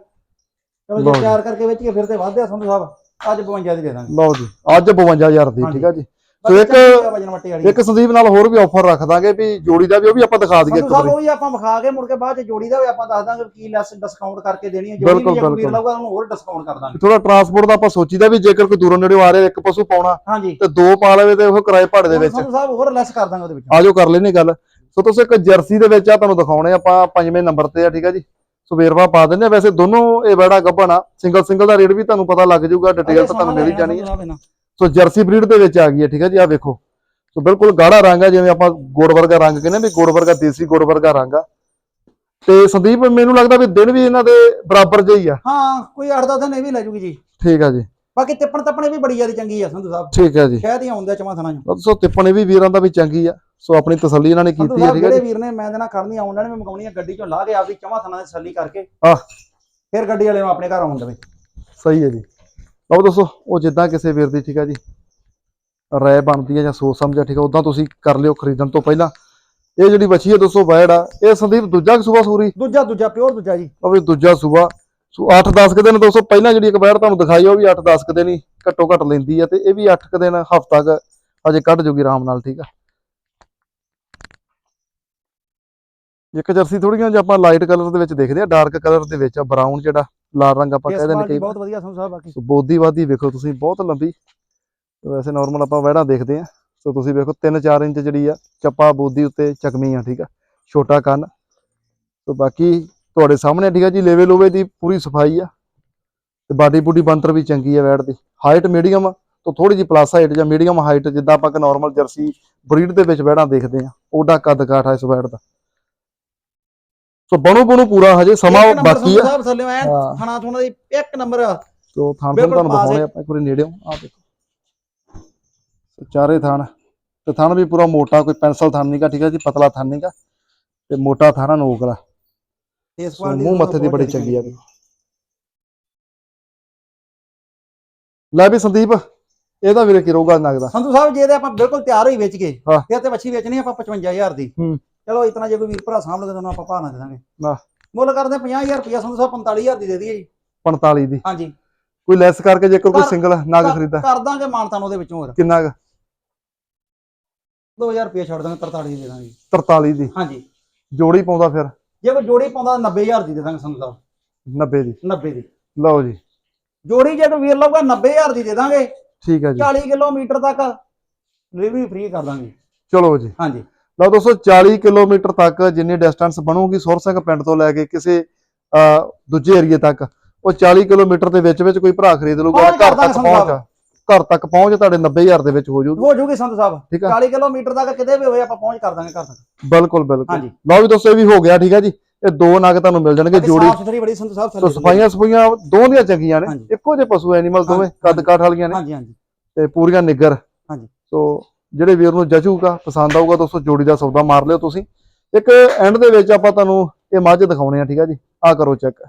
ਚਲੋ ਲਓ ਜੇ। ਜੀ। ਤਿਆਰ ਕਰਕੇ ਵੇਚੀਏ ਫਿਰ ਤੇ ਵਾਧਿਆ ਸੰਧੂ ਸਾਹਿਬ ਅੱਜ 52 ਦੀ ਦੇ ਦਾਂਗੇ। ਲਓ ਜੀ ਅੱਜ 52000 ਦੀ ਠੀਕ ਆ ਜੀ। ਸੋ ਇੱਕ ਵਜਨ ਵੱਟੇ ਵਾਲੀ ਇੱਕ ਸੰਦੀਪ ਨਾਲ ਹੋਰ ਵੀ ਆਫਰ ਰੱਖ ਦਾਂਗੇ ਵੀ ਜੋੜੀ ਦਾ ਵੀ ਉਹ ਵੀ ਆਪਾਂ ਦਿਖਾ ਦਈਏ ਸੰਧੂ ਇੱਕ ਸਾਹਿਬ ਵਾਰੀ ਉਹ ਵੀ ਆਪਾਂ ਵਿਖਾ ਕੇ ਮੁੜ ਕੇ ਬਾਅਦ ਚ ਜੋੜੀ ਦਾ ਵੀ ਆਪਾਂ ਦੱਸ ਦਾਂਗੇ ਕੀ ਲੈਸ ਡਿਸਕਾਊਂਟ ਕਰਕੇ ਦੇਣੀ ਹੈ ਜੋੜੀ ਬਿਲਕੁਲ, ਵੀ ਜੇ ਵੀਰ ਬਿਲਕੁਲ। ਲਊਗਾ ਉਹਨੂੰ ਹੋਰ ਡਿਸਕਾਊਂਟ ਕਰ ਦਾਂਗੇ। ਥੋੜਾ ਟਰਾਂਸਪੋਰਟ ਦਾ ਆਪਾਂ ਸੋਚੀਦਾ ਵੀ ਜੇਕਰ ਕੋਈ ਦੂਰੋਂ ਨੇੜਿਓਂ ਆ ਰਿਹਾ ਇੱਕ ਪਸ਼ੂ ਪਾਉਣਾ ਹਾਂਜੀ। ਤੇ ਦੋ ਪਾ ਲਵੇ ਤੇ ਉਹ ਕਿਰਾਏ ਭਾੜੇ ਦੇ ਵਿੱਚ। ਸੰਧੂ ਸਾਹਿਬ ਹੋਰ ਲੈਸ ਕਰ ਦਾਂਗੇ ਉਹਦੇ ਵਿੱਚ। ਆਜੋ ਕਰ ਲੈਣੀ ਗੱਲ। ਸੋ ਤੁਸੀਂ ਇੱਕ ਜਰਸੀ ਦੇ ਵਿੱਚ ਆ ਤੁਹਾਨੂੰ ਦਿਖਾਉਣੇ ਆਪਾਂ ਪੰਜਵੇਂ ਨੰਬਰ ਤੇ ਆ ਠੀਕ ਆ ਜੀ। ਸੋ ਵੇਰਵਾ ਪਾ ਦਿੰਦੇ ਆ। ਵੈਸੇ ਦੋਨੋਂ ਇਹ ਬੈੜਾ ਗੱਭਣ ਆ। ਸਿੰਗਲ ਸਿੰਗਲ ਦਾ ਰੇਟ ਵੀ ਤੁਹਾਨੂੰ ਪਤਾ ਲੱਗ ਜਾਊਗਾ ਡਿਟੇਲ ਤਾਂ ਤੁਹਾਨੂੰ ਮਿਲ ਹੀ ਜਾਣੀ ਹੈ। ਸੋ ਜਰਸੀ ਬਰੀਡ ਦੇ ਵਿੱਚ ਆ ਗਈ ਹੈ ਠੀਕ ਹੈ ਜੀ ਆ ਵੇਖੋ। ਸੋ ਬਿਲਕੁਲ ਗਾੜਾ ਰੰਗ ਆ ਜਿਵੇਂ ਆਪਾਂ ਗੋੜ ਵਰਗਾ ਰੰਗ ਕਹਿੰਦੇ ਵੀ ਗੋੜ ਵਰਗਾ ਦੇਸੀ ਗੋੜ ਵਰਗਾ ਰੰਗ ਆ। ਤੇ ਸੰਦੀਪ ਮੈਨੂੰ ਲੱਗਦਾ ਵੀ ਦਿਨ ਵੀ ਇਹਨਾਂ ਦੇ ਬਰਾਬਰ ਜਿਹੇ ਹੀ ਆ। ਹਾਂ ਕੋਈ 8-10 ਦਿਨ ਇਹ ਵੀ ਲੈ ਜੂਗੀ ਜੀ। ਠੀਕ ਆ ਜੀ। ਬਾਕੀ ਤਿੱਪਣ ਤੱਪਣੇ ਵੀ ਬੜੀ ਜ਼ਿਆਦਾ ਚੰਗੀ ਆ ਸੰਧੂ ਸਾਹਿਬ। ਠੀਕ ਹੈ ਜੀ। ਸ਼ਾਇਦ ਹੀ ਆਉਂਦੇ ਚਮਾ ਥਣਾ ਚ। ਸੋ ਤਿੱਪਣੇ ਵੀ ਵੀਰਾਂ ਦਾ ਵੀ ਚੰਗੀ ਆ। ਸੋ ਆਪਣੀ ਤਸੱਲੀ ਇਹਨਾਂ ਨੇ ਸੰਧੂ ਕੀਤੀ ਹੈ ਸਾਹਿਬ ਠੀਕ ਹੈ ਜਿਹੜੇ ਵੀਰ ਨੇ ਮੈਂ ਦੇਣਾ ਕਰਨੀ ਆਉਣ ਨੇ ਮੰਗਾਉਣੀ ਆ ਗੱਡੀ ਚੋਂ ਲਾ ਕੇ ਆਪਦੀ ਚਮਾ ਥਣਾ ਦੀ ਤਸੱਲੀ ਕਰਕੇ। ਆਹ। ਫਿਰ ਗੱਡੀ ਵਾਲੇ ਨੂੰ ਆਪਣੇ ਘਰ ਆਉਣ ਦੇਵੇ। ਸਹੀ ਹੈ ਜੀ। ਲਓ ਦੋਸਤੋ ਉਹ ਜਿੱਦਾਂ ਕਿਸੇ ਵੀਰ ਦੀ ਠੀਕ ਹੈ ਜੀ ਰਾਏ ਬਣਦੀ ਹੈ ਜਾਂ ਸੋਚ ਸਮਝ ਆ ਠੀਕ ਹੈ ਉਦਾਂ ਤੁਸੀਂ ਕਰ ਲਿਓ ਖਰੀਦਣ ਤੋਂ ਪਹਿਲਾਂ। ਇਹ ਜਿਹੜੀ ਬੱਚੀ ਹੈ ਦੋਸਤੋ ਵੈੜ ਆ। ਇਹ ਸੰਦੀਪ ਦੂਜਾ ਸੂਬਾ ਸੂਰੀ? ਦੂਜਾ ਦੂਜਾ ਪਿਓਰ ਦੂਜਾ ਜੀ। ਉਹ ਵੀ ਦੂਜਾ ਸੂਬਾ। ਸੋ 8-10 ਕੁ ਦਿਨ ਦੋਸਤੋ ਪਹਿਲਾਂ ਜਿਹੜੀ ਇੱਕ ਵੈੜ ਤੁਹਾਨੂੰ ਦਿਖਾਈ ਉਹ ਵੀ 8-10 ਕੁ ਦਿਨ ਹੀ ਘੱਟੋ ਘੱਟ ਲੈਂਦੀ ਆ ਤੇ ਇਹ ਵੀ 8 ਕੁ ਦਿਨ ਹਫਤਾ ਕ ਅਜੇ ਕੱਢ ਜੂਗੀ ਆਰਾਮ ਨਾਲ ਠੀਕ ਆ। ਇੱਕ ਜਰਸੀ ਥੋੜੀਆਂ ਜਿਹਾ ਆਪਾਂ ਲਾਈਟ ਕਲਰ ਦੇ ਵਿੱਚ ਦੇਖਦੇ ਆ ਡਾਰਕ ਕਲਰ ਦੇ ਵਿੱਚ ਆ ਬਰਾਊਨ ਜਿਹੜਾ ਲਾਲ ਰੰਗ ਆਪਾਂ ਕਹਿੰਦੇ ਨੇ ਕਈ ਬਹੁਤ ਵਧੀਆ ਸੰਧੂ ਸਾਹਿਬ ਬਾਕੀ। ਸੋ ਬੋਦੀ ਵਾਦੀ ਵੇਖੋ ਤੁਸੀਂ ਬਹੁਤ ਲੰਬੀ। ਵੈਸੇ ਨਾਰਮਲ ਆਪਾਂ ਵਹਿੜਾ ਦੇਖਦੇ ਆ। ਸੋ ਤੁਸੀਂ ਵੇਖੋ 3-4 ਇੰਚ ਜਿਹੜੀ ਆ ਚੱਪਾ ਬੋਦੀ ਉੱਤੇ ਚਕਮੀ ਆ ਠੀਕ ਆ ਛੋਟਾ ਕੰਨ। ਸੋ ਬਾਕੀ ਤੁਹਾਡੇ ਸਾਹਮਣੇ ਠੀਕ ਆ ਜੀ ਲੇਵੇ ਲੋਵੇ ਦੀ ਪੂਰੀ ਸਫ਼ਾਈ ਆ। ਤੇ ਬਾਡੀ ਬੂਡੀ ਬੰਤਰ ਵੀ ਚੰਗੀ ਆ ਵੈੜ ਦੀ। ਹਾਈਟ ਮੀਡੀਅਮ ਤੋਂ ਥੋੜੀ ਜੀ ਪਲੱਸ ਹਾਈਟ ਜਾਂ ਮੀਡੀਅਮ ਹਾਈਟ ਜਿੱਦਾਂ ਆਪਾਂ ਕਿ ਨਾਰਮਲ ਜਰਸੀ ਬਰੀਡ ਦੇ ਵਿੱਚ ਵੈੜਾਂ ਦੇਖਦੇ ਆ ਉਹਦਾ ਕੱਦ ਕਾਠ ਆ ਇਸ ਵੈੜ ਦਾ। ਸੋ ਬਣੂ ਬਣੂ ਪੂਰਾ ਹਜੇ ਸਮਾਂ ਬਾਕੀ ਆ। ਸਾਹਿਬ ਥੱਲੇ ਐ ਹਾਂ। ਥਣਾ ਥੁਣਾ ਦੀ ਇੱਕ ਨੰਬਰ। ਆ ਸੋ ਥਾਣ ਥਾਣ ਬਿਲਕੁਲ ਤੁਹਾਨੂੰ ਪਾਸ ਦਿਖਾਉਣੇ ਹੈ। ਆਪਾਂ ਇੱਕ ਵਾਰੀ ਨੇੜਿਓਂ ਆ ਦੇਖੋ। ਸੋ ਚਾਰੇ ਥਾਣ ਤੇ ਥਾਣ ਵੀ ਪੂਰਾ ਮੋਟਾ ਕੋਈ ਪੈਨਸਲ ਥਾਣ ਨਹੀਂਗਾ ਠੀਕ ਹੈ ਜੀ ਪਤਲਾ ਥਾਣ ਨਹੀਂਗਾ ਤੇ ਮੋਟਾ ਥਾਣਾ ਨੋਕਲਾ ਇਸ ਸੋ ਕੁਆਲਿਟੀ ਮੂੰਹ ਮੱਥੇ ਦੀ ਬੜੀ ਚੰਗੀ ਆ। ਲੈ ਵੀ ਸੰਦੀਪ ਇਹਦਾ ਵੀਰੇ ਕੀ ਰਹੂਗਾ ਨਗਦਾ ਸੰਧੂ ਸਾਹਿਬ ਜੇ ਤੇ ਆਪਾਂ ਬਿਲਕੁਲ ਤਿਆਰ ਹੋਈ ਵੇਚ ਕੇ ਹਾਂ। ਫਿਰ ਤੇ ਮੱਛੀ ਵੇਚਣੀ ਆਪਾਂ 55000 ਦੀ। ਹੂੰ। ਚਲੋ ਇਤਨਾ ਜੇ ਕੋਈ ਵੀਰ ਭਰਾ ਲਵੇ ਤੁਹਾਨੂੰ ਆਪਾਂ ਭਾਅ ਨਾ ਦੇ ਦਾਂਗੇ। ਵਾਹ। ਮੁੱਲ ਕਰਦੇ 50000 ਰੁਪਇਆ ਸੰਧੂ ਸਾਹਿਬ 45000 ਦੀ ਦੇ ਦਈਏ ਜੀ। 45 ਦੀ। ਹਾਂਜੀ। ਕੋਈ ਲੈਸ ਕਰਕੇ ਜੇਕਰ ਕੋਈ ਕਰ- ਸਿੰਗਲ ਨਗ ਕਰ- ਖਰੀਦਾ ਕਰ ਦਾਂਗੇ ਮਾਨਤਾਨ ਉਹਦੇ ਵਿੱਚੋਂ ਹੋਰ। ਕਿੰਨਾ ਕੁ? 2000 ਰੁਪਇਆ ਛੱਡ ਦਾਂਗੇ 43 ਦੀ ਦੇ ਦਾਂਗੇ। 43 ਦੀ। ਹਾਂਜੀ। ਜੋੜੀ ਪਾਉਂਦਾ ਫਿਰ? ਜੇ ਕੋਈ ਜੋੜੀ ਪਾਉਂਦਾ 90000 ਦੀ ਦੇ ਦਾਂਗੇ ਸੰਧੂ ਸਾਹਿਬ 90 ਦੀ। 90 ਦੀ। ਲਓ ਜੀ। ਜੋੜੀ ਜੇ ਕੋਈ ਵੀਰ ਲਊਗਾ 90000 ਦੀ ਦੇ ਦਾਂਗੇ। ਠੀਕ ਹੈ ਜੀ। 40 ਕਿਲੋਮੀਟਰ ਤੱਕ ਡਿਲੀਵਰੀ ਫ੍ਰੀ ਕਰ ਦਾਂਗੇ। ਚਲੋ ਜੀ। ਹਾਂਜੀ। ਲਓ ਦੋਸਤੋ 40 ਕਿਲੋਮੀਟਰ ਤੱਕ ਜਿੰਨੀ ਡਿਸਟੈਂਸ ਬਣੂਗੀ ਸੁਰ ਸਿੰਘ ਪਿੰਡ ਤੋਂ ਲੈ ਕੇ ਕਿਸੇ ਅਹ, ਦੂਜੇ ਏਰੀਏ ਤੱਕ ਉਹ 40 ਕਿਲੋਮੀਟਰ ਦੇ ਵਿੱਚ ਵਿੱਚ ਕੋਈ ਭਰਾ ਖਰੀਦ ਪਹੁੰਚ ਘਰ ਤੱਕ ਪਹੁੰਚ ਘਰ ਤੱਕ ਪਹੁੰਚ ਤੁਹਾਡੇ 90000 ਦੇ ਵਿੱਚ ਹੋ ਜਾਊਗੀ ਹੋ ਜੂਗੀ ਸੰਧੂ ਸਾਹਿਬ। ਠੀਕ ਆ। 40 ਕਿਲੋਮੀਟਰ ਤੱਕ ਕਿਤੇ ਵੀ ਹੋਏ ਆਪਾਂ ਪਹੁੰਚ ਕਰ ਦਾਂਗੇ ਘਰ ਤੱਕ। ਬਿਲਕੁਲ ਬਿਲਕੁਲ। ਹਾਂਜੀ। ਲਓ ਵੀ ਦੋਸਤੋ ਇਹ ਵੀ ਹੋ ਗਿਆ ਠੀਕ ਹੈ ਜੀ। ਇਹ ਦੋ ਨਗ ਤੁਹਾਨੂੰ ਮਿਲ ਜਾਣਗੇ ਜੋੜੀ। ਸਾਫ਼ ਸੁਥਰੀ ਬੜੀ ਸੰਧੂ ਸਾਹਿਬ ਸੋ ਸਫਾਈਆਂ ਸਫਾਈਆਂ ਦੋਵਾਂ ਦੀਆਂ ਚੰਗੀਆਂ ਨੇ। ਇੱਕੋ ਜਿਹੇ ਪਸ਼ੂ ਐਨੀਮਲ ਦੋਵੇਂ ਕੱਦ ਕਾਠ ਵਾਲੀਆਂ ਨੇ। ਹਾਂਜੀ ਹਾਂਜੀ। ਤੇ ਪੂਰੀਆਂ ਨਿੱਗਰ। ਹਾਂਜੀ। ਸੋ ਜਿਹੜੇ ਵੀਰ ਨੂੰ ਜਚੂਗਾ ਪਸੰਦ ਆਊਗਾ ਦੋਸਤੋ ਜੋੜੀ ਦਾ ਸੌਦਾ ਮਾਰ ਲਿਓ ਤੁਸੀਂ। ਇੱਕ ਐਂਡ ਦੇ ਵਿੱਚ ਆਪਾਂ ਤੁਹਾਨੂੰ ਇਹ ਮੱਝ ਦਿਖਾਉਣੇ ਆ ਠੀਕ ਆ ਜੀ। ਆ ਕਰੋ ਚੈੱਕ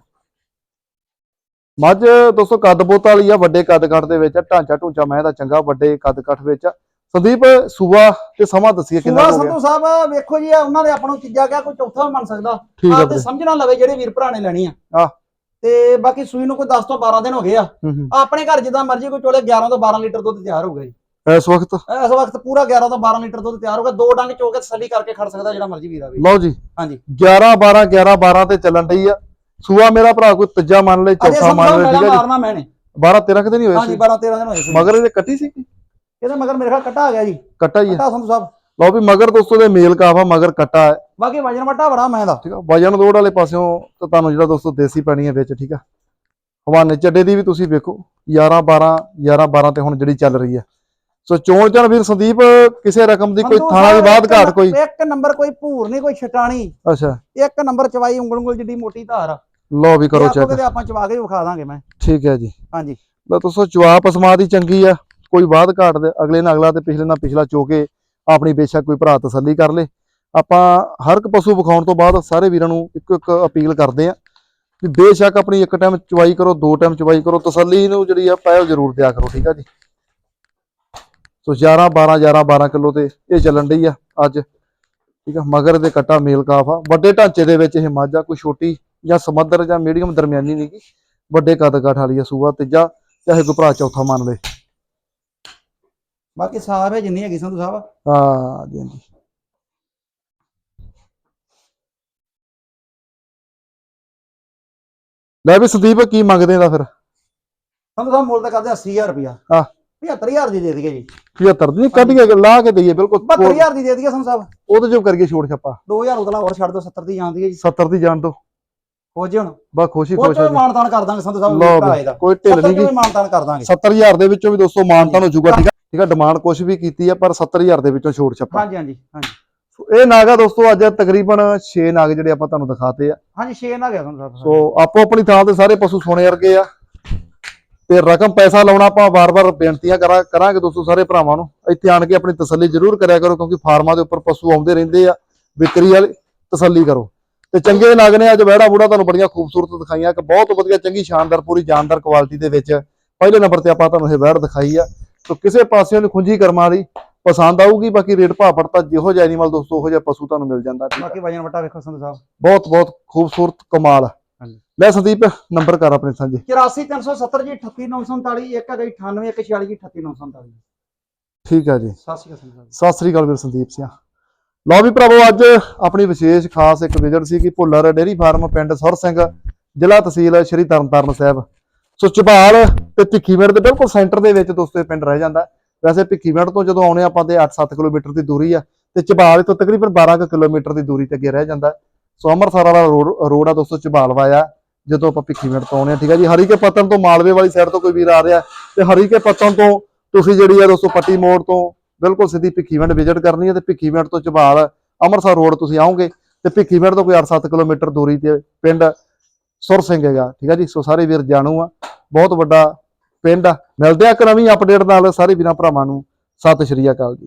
ਮੱਝ ਦੋਸਤੋ ਕੱਦ ਬੋਤ ਵਾਲੀ ਆ ਵੱਡੇ ਕੱਦ ਕੱਟ ਦੇ ਵਿੱਚ ਆ, ਢਾਂਚਾ ਢੂੰਚਾ ਮੈਂ ਦਾ ਚੰਗਾ ਵੱਡੇ ਕੱਦ ਕੱਟ ਵਿੱਚ। ਆ। ਸੰਦੀਪ ਸੂਆ ਤੇ ਸਮਾਂ ਦੱਸੀਏ ਕਿੰਨਾ ਹੋ ਗਿਆ? ਸੰਧੂ ਸਾਹਿਬ ਵੇਖੋ ਜੀ ਉਹਨਾਂ ਨੇ ਆਪਾਂ ਨੂੰ ਚੀਜ਼ਾਂ ਕਿਹਾ ਕੋਈ ਚੌਥਾ ਵੀ ਮੰਨ ਸਕਦਾ। ਆ ਤੇ। ਸਮਝਣਾ ਲਵੇ ਜਿਹੜੇ ਵੀਰ ਭਰਾ ਨੇ ਲੈਣੀ ਆ। ਆਹ। ਤੇ ਬਾਕੀ ਸੂਈ ਨੂੰ ਕੋਈ 10 ਤੋਂ 12 ਦਿਨ ਹੋ ਗਏ ਆ। ਆਪਣੇ ਘਰ ਜਿੱਦਾਂ ਮਰਜ਼ੀ ਕੋਈ ਚੋਲੇ 11 ਤੋਂ 12 ਲੀਟਰ ਦੁੱਧ ਤਿਆਰ ਹੋਊਗਾ ਜੀ। ਇਸ ਵਕਤ? ਇਸ ਵਕਤ ਪੂਰਾ 11 ਤੋਂ 12 ਲੀਟਰ ਦੁੱਧ ਤਿਆਰ ਹੋਊਗਾ। ਦੋ ਡੰਗ ਚੋ ਕੇ ਤਸੱਲੀ ਕਰਕੇ ਖੜ ਸਕਦਾ ਜਿਹੜਾ ਮਰਜ਼ੀ ਵੀਰ ਆਵੇ। ਲਓ ਜੀ। ਹਾਂਜੀ। 11 12 11 12 ਤੇ ਚੱਲਣ ਡਈ ਆ। ਸੂਆ ਮੇਰਾ ਭਰਾ ਕੋਈ ਤੀਜਾ ਮੰਨ ਲੈ ਚੌਥਾ ਮੰਨ ਲੈ ਠੀਕ ਜੀ? ਮਾਰਨਾ ਮੈਨੇ 12 13 ਕਦੇ ਨਹੀਂ ਹੋਏ ਹਾਂਜੀ ਸੀ। 12 13 ਦਿਨ ਹੋਏ ਸੀ। ਮਗਰ ਇਹਦੇ ਕੱਟੀ ਸੀ? ਇਹਦੇ ਮਗਰ ਮੇਰੇ ਖਿਆਲ ਕੱਟਾ ਆ ਗਿਆ ਜੀ। ਕੱਟਾ ਹੀ ਆ ਕੱਟਾ ਸੰਧੂ ਸਾਹਿਬ। ਲਓ ਵੀ ਮਗਰ ਦੋਸਤੋ ਦੇ ਮੇਲ ਕਾਫਾ ਮਗਰ ਕੱਟਾ ਹੈ। ਬਾਕੀ ਵਜਨ ਵਟਾ ਬੜਾ ਮੈਂ ਦਾ। ਠੀਕ ਆ ਵਜਨ ਲੋੜ ਵਾਲੇ ਪਾਸਿਓਂ ਤਾਂ ਤੁਹਾਨੂੰ ਜਿਹੜਾ ਦੋਸਤੋ ਦੇਸੀ ਪੈਣੀ ਹੈ ਵਿੱਚ ਠੀਕ ਆ। ਹਵਾਨੇ ਚੱਡੇ ਦੀ ਵੀ ਤੁਸੀਂ ਵੇਖੋ 11 12 11 12 ਤੇ ਹੁਣ ਜਿਹੜੀ ਚੱਲ ਰਹੀ ਹੈ। ਸੋ ਚੋਣ ਚਣ ਵੀਰ ਸੰਦੀਪ ਕਿਸੇ ਰਕਮ ਦੀ ਕੋਈ ਥਾਣਾ ਦੀ ਬਾਤ ਘਾਟ ਕੋਈ? ਇੱਕ ਨੰਬਰ ਕੋਈ ਭੂਰ ਨਹੀਂ ਕੋਈ ਛਟਾਣੀ। ਅੱਛਾ। ਇੱਕ ਨੰਬਰ ਚਵਾਈ ਉਂਗਲ ਉਂਗਲ ਜਿੱਡੀ ਮੋਟੀ ਧਾਰ ਆ। ਲਓ ਵੀ ਕਰੋ ਚੈੱਕ ਆਪੋ ਕਿਤੇ ਆਪਾਂ ਚਵਾ ਕੇ ਵਿਖਾ ਦਾਂਗੇ ਮੈਂ। ਠੀਕ ਹੈ ਜੀ। ਹਾਂਜੀ। ਲਓ ਦੋਸਤੋ ਜਵਾਬ ਅਸਮਾ ਦੀ ਚੰਗੀ ਆ। ਕੋਈ ਬਾਤ ਘਾਟ ਦੇ ਅਗਲੇ ਨਾਲ ਅਗਲਾ ਤੇ ਪਿਛਲੇ ਨਾਲ ਪਿਛਲਾ ਚੋ ਕੇ ਆਪਣੀ ਬੇਸ਼ੱਕ ਕੋਈ ਭਰਾ ਤਸੱਲੀ ਕਰ ਲੇ। ਆਪਾਂ ਹਰ ਇੱਕ ਪਸ਼ੂ ਵਿਖਾਉਣ ਤੋਂ ਬਾਅਦ ਸਾਰੇ ਵੀਰਾਂ ਨੂੰ ਇੱਕ ਇੱਕ ਅਪੀਲ ਕਰਦੇ ਆ ਵੀ ਬੇਸ਼ੱਕ ਆਪਣੀ ਇੱਕ ਟਾਈਮ ਚਵਾਈ ਕਰੋ ਦੋ ਟਾਈਮ ਚਵਾਈ ਕਰੋ। ਤਸੱਲੀ ਨੂੰ ਜਿਹੜੀ ਆ ਪਹਿਲ ਜ਼ਰੂਰ ਦਿਆ ਕਰੋ ਠੀਕ ਆ ਜੀ। ਸੋ 11 12 11 12 ਕਿਲੋ ਤੇ ਇਹ ਚੱਲਣ ਡਈ ਆ ਅੱਜ ਠੀਕ ਆ। ਮਗਰ ਦੇ ਕੱਟਾ ਮੇਲ ਕਾਫ ਆ। ਵੱਡੇ ਢਾਂਚੇ ਦੇ ਵਿੱਚ ਇਹ ਮੱਝ ਕੋਈ ਛੋਟੀ ਜਾਂ ਸਮੱਦਰ ਜਾਂ ਮੀਡੀਅਮ ਦਰਮਿਆਨੀ ਨਹੀਂ ਗੀ ਵੱਡੇ ਕੱਦ ਕਾਠ ਵਾਲੀ ਆ ਸੂਆ ਤੀਜਾ ਚਾਹੇ ਕੋਈ ਭਰਾ ਚੌਥਾ ਮੰਨ ਲੇ। ਬਾਕੀ ਹੈ ਜਿੰਨੀ ਹੈਗੀ ਸੰਧੂ ਸਾਹਿਬ। ਹਾਂ ਜੀ ਹਾਂਜੀ ਲੈ ਵੀ ਸੰਦੀਪ ਕੀ ਮੰਗਦੇ ਦਾ ਫਿਰ? ਸੰਧੂ ਸਾਹਿਬ ਮੁੱਲ ਤਾਂ ਕਰਦੇ 80000 ਰੁਪਿਆ ਹਾਂ। 75000 ਦੀ ਦੇ ਦਈਏ ਜੀ। 75 ਨਹੀਂ ਕੱਢ ਕੇ ਲਾ ਕੇ ਦਈਏ ਬਿਲਕੁਲ 72000 ਦੀ ਦੇ ਦਈਏ ਸੰਧੂ ਸਾਹਿਬ। ਉਹਦੇ ਚੋਂ ਕਰੀਏ ਛੋੜ ਛੱਪਾ। 2000 ਉਤਲਾ ਹੋਰ ਛੱਡ ਦਿਓ 70 ਦੀ ਜਾਂਦੀ ਹੈ ਜੀ। 70 ਦੀ ਜਾਣ ਦੋ ਹੋ ਜੇ ਹੁਣ। ਬਸ ਖੁਸ਼ੀ ਉਹ ਖੁਸ਼ ਤੋਂ ਵੀ ਮਾਨਤਾਨ ਕਰ ਦਾਂਗੇ ਸੰਧੂ ਸਾਹਿਬ ਲਓ ਬਈ, ਇਹਦਾ। ਕੋਈ ਢਿੱਲ 70 ਨਹੀਂ ਤੋਂ ਵੀ ਮਾਨਤਾਨ ਕਰ ਦਾਂਗੇ। 70000 ਦੇ ਵਿੱਚੋਂ ਵੀ ਦੋਸਤੋ ਮਾਨਤਾਨ ਹੋ ਜਾਊਗਾ ਠੀਕ ਆ? ਠੀਕ ਆ ਡਿਮਾਂਡ ਕੁਝ ਵੀ ਕੀਤੀ ਆ ਪਰ 70000 ਦੇ ਵਿੱਚੋਂ ਛੋੜ ਛੱਪਾ। ਹਾਂਜੀ ਹਾਂਜੀ ਹਾਂਜੀ। ਸੋ ਇਹ ਨਾਗਾ ਦੋਸਤੋ ਅੱਜ ਤਕਰੀਬਨ 6 ਨਾਗ ਜਿਹੜੇ ਆਪਾਂ ਤੁਹਾਨੂੰ ਦਿਖਾਤੇ ਆ। ਹਾਂਜੀ 6 ਨਾ ਗਿਆ ਸੰਧੂ ਸਾਹਿਬ। ਸੋ ਆਪੋ ਆਪਣੀ ਥਾਂ ਤੇ ਸਾਰੇ ਪਸ਼ੂ ਸੋਨੇ ਵਰਗੇ ਆ। ਤੇ ਰਕਮ ਪੈਸਾ ਲਾਉਣਾ ਆਪਾਂ ਵਾਰ-ਵਾਰ ਬੇਨਤੀਆਂ ਕਰਾਂ ਕਰਾਂਗੇ ਦੋਸਤੋ ਸਾਰੇ ਭਰਾਵਾਂ ਨੂੰ। ਇੱਥੇ ਆਣ ਕੇ ਆਪਣੀ ਤਸੱਲੀ ਜ਼ਰੂਰ ਕਰਿਆ ਕਰੋ ਕਿਉਂਕਿ ਫਾਰਮਾਂ ਦੇ ਉੱਪਰ ਪਸ਼ੂ ਆਉਂਦੇ ਰਹਿੰਦੇ ਆ ਵਿਕਰੀ ਵਾਲੇ ਤਸੱਲੀ ਕਰੋ। ਤੇ ਚੰਗੇ ਨਗ ਨੇ ਅੱਜ ਵਹਿੜਾ ਬੂੜਾ ਤੁਹਾਨੂੰ ਬੜੀਆਂ ਖੂਬਸੂਰਤ ਦਿਖਾਈਆਂ ਕਿ ਬਹੁਤ ਵਧੀਆ ਚੰਗੀ ਸ਼ਾਨਦਾਰ ਪੂਰੀ ਜਾਨਦਾਰ ਕੁਆਲਿਟੀ ਦੇ ਵਿੱਚ ਪਹਿਲੇ ਨੰਬਰ ਤੇ ਆਪਾਂ ਤੁਹਾਨੂੰ ਇਹ ਵਹਿੜ ਦਿਖਾਈ ਆ। ਸੋ ਕਿਸੇ ਪਾਸਿਓਂ ਨੂੰ ਖੁੰਜੀ ਕਰਮਾਂ ਦੀ ਪਸੰਦ ਆਊਗੀ ਬਾਕੀ ਰੇਟ ਭਾਅ ਪੜਤਾ ਜਿਹੋ ਜਿਹਾ ਐਨੀਮਲ ਦੋਸਤੋ ਉਹੋ ਜਿਹਾ ਪਸ਼ੂ ਤੁਹਾਨੂੰ ਮਿਲ ਜਾਂਦਾ ਬਾਕੀ ਵਜਨ ਵਟਾ ਵੇਖੋ ਸੰਧੂ ਸਾਹਿਬ। ਬਹੁਤ ਬਹੁਤ ਖੂਬਸੂਰਤ ਕਮਾਲ। ਲੈ ਸੰਦੀਪ ਨੰਬਰ ਕਰ ਆਪਣੇ ਸਾਂਝੇ। 84370 ਜੀ 38947 ਇੱਕ ਹੈਗਾ 98146 ਜੀ 38947 ਠੀਕ ਆ ਜੀ। ਸਤਿ ਸ਼੍ਰੀ ਅਕਾਲ ਸੰਧੂ ਸਾਹਿਬ। ਸਤਿ ਸ੍ਰੀ ਅਕਾਲ ਵੀਰ ਸੰਦੀਪ ਸਿੰਘ ਲਓ ਵੀ ਭਰਾਵੋ ਅੱਜ ਆਪਣੀ ਵਿਸ਼ੇਸ਼ ਖਾਸ ਇੱਕ ਵਿਜ਼ਿਟ ਸੀ ਕਿ ਭੁੱਲਰ ਡੇਰੀ ਫਾਰਮ ਪਿੰਡ ਸੁਰ ਸਿੰਘ, ਜ਼ਿਲ੍ਹਾ ਤਹਿਸੀਲ ਸ਼੍ਰੀ ਤਰਨਤਾਰਨ ਸਾਹਿਬ। ਸੋ ਝਬਾਲ ਤੇ ਭਿੱਖੀਵਿੰਡ ਦੇ ਬਿਲਕੁਲ ਸੈਂਟਰ ਦੇ ਵਿੱਚ ਦੋਸਤੋ ਇਹ ਪਿੰਡ ਰਹਿ ਜਾਂਦਾ। ਵੈਸੇ ਭਿੱਖੀਵਿੰਡ ਤੋਂ ਜਦੋਂ ਆਉਣੇ ਆਪਾਂ ਤੇ 8-7 ਕਿਲੋਮੀਟਰ ਦੀ ਦੂਰੀ ਆ, ਤੇ ਝਬਾਲ ਤੋਂ ਤਕਰੀਬਨ 12 ਕੁ ਕਿਲੋਮੀਟਰ ਦੀ ਦੂਰੀ ਤੇ ਅੱਗੇ ਰਹਿ ਜਾਂਦਾ। ਸੋ ਅੰਮ੍ਰਿਤਸਰ ਵਾਲਾ ਰੋਡ ਰੋਡ ਆ ਦੋਸਤੋ ਝਬਾਲ ਵਾਇਆ, ਜਦੋਂ ਆਪਾਂ ਭਿੱਖੀਵਿੰਡ ਤੋਂ ਆਉਣੇ ਆ, ਠੀਕ ਆ ਜੀ? ਹਰੀਕੇ ਪੱਤਨ ਤੋਂ ਮਾਲਵੇ ਵਾਲੀ ਸਾਈਡ ਤੋਂ ਕੋਈ ਵੀਰ ਆ ਰਿਹਾ, ਤੇ ਹਰੀਕੇ ਪੱਤਨ ਤੋਂ ਤੁਸੀਂ ਜਿਹੜੀ ਆ ਦੋਸਤੋ, ਪੱਟੀ ਮੋੜ ਤੋਂ ਬਿਲਕੁਲ ਸਿੱਧੀ ਭਿੱਖੀਵਿੰਡ ਵਿਜ਼ਿਟ ਕਰਨੀ ਹੈ ਤੇ ਭਿੱਖੀਵਿੰਡ ਤੋਂ ਝਬਾਲ ਅੰਮ੍ਰਿਤਸਰ ਰੋਡ ਤੁਸੀਂ ਆਓਗੇ ਤੇ ਭਿੱਖੀਵਿੰਡ ਤੋਂ ਕੋਈ 8-7 ਕਿਲੋਮੀਟਰ ਦੂਰੀ ਤੇ ਪਿੰਡ ਸੁਰ ਸਿੰਘ ਹੈਗਾ, ਠੀਕ ਆ ਜੀ? ਸੋ ਸਾਰੇ ਵੀਰ ਜਾਣੂ ਆ। ਬਹੁਤ ਵੱਡਾ ਪਿੰਡ ਆ। ਮਿਲਦੇ ਆ ਇੱਕ ਨਵੀਂ ਅਪਡੇਟ ਨਾਲ। ਸਾਰੇ ਵੀਰਾਂ ਭਰਾਵਾਂ ਨੂੰ ਸਤਿ ਸ਼੍ਰੀ ਅਕਾਲ ਜੀ।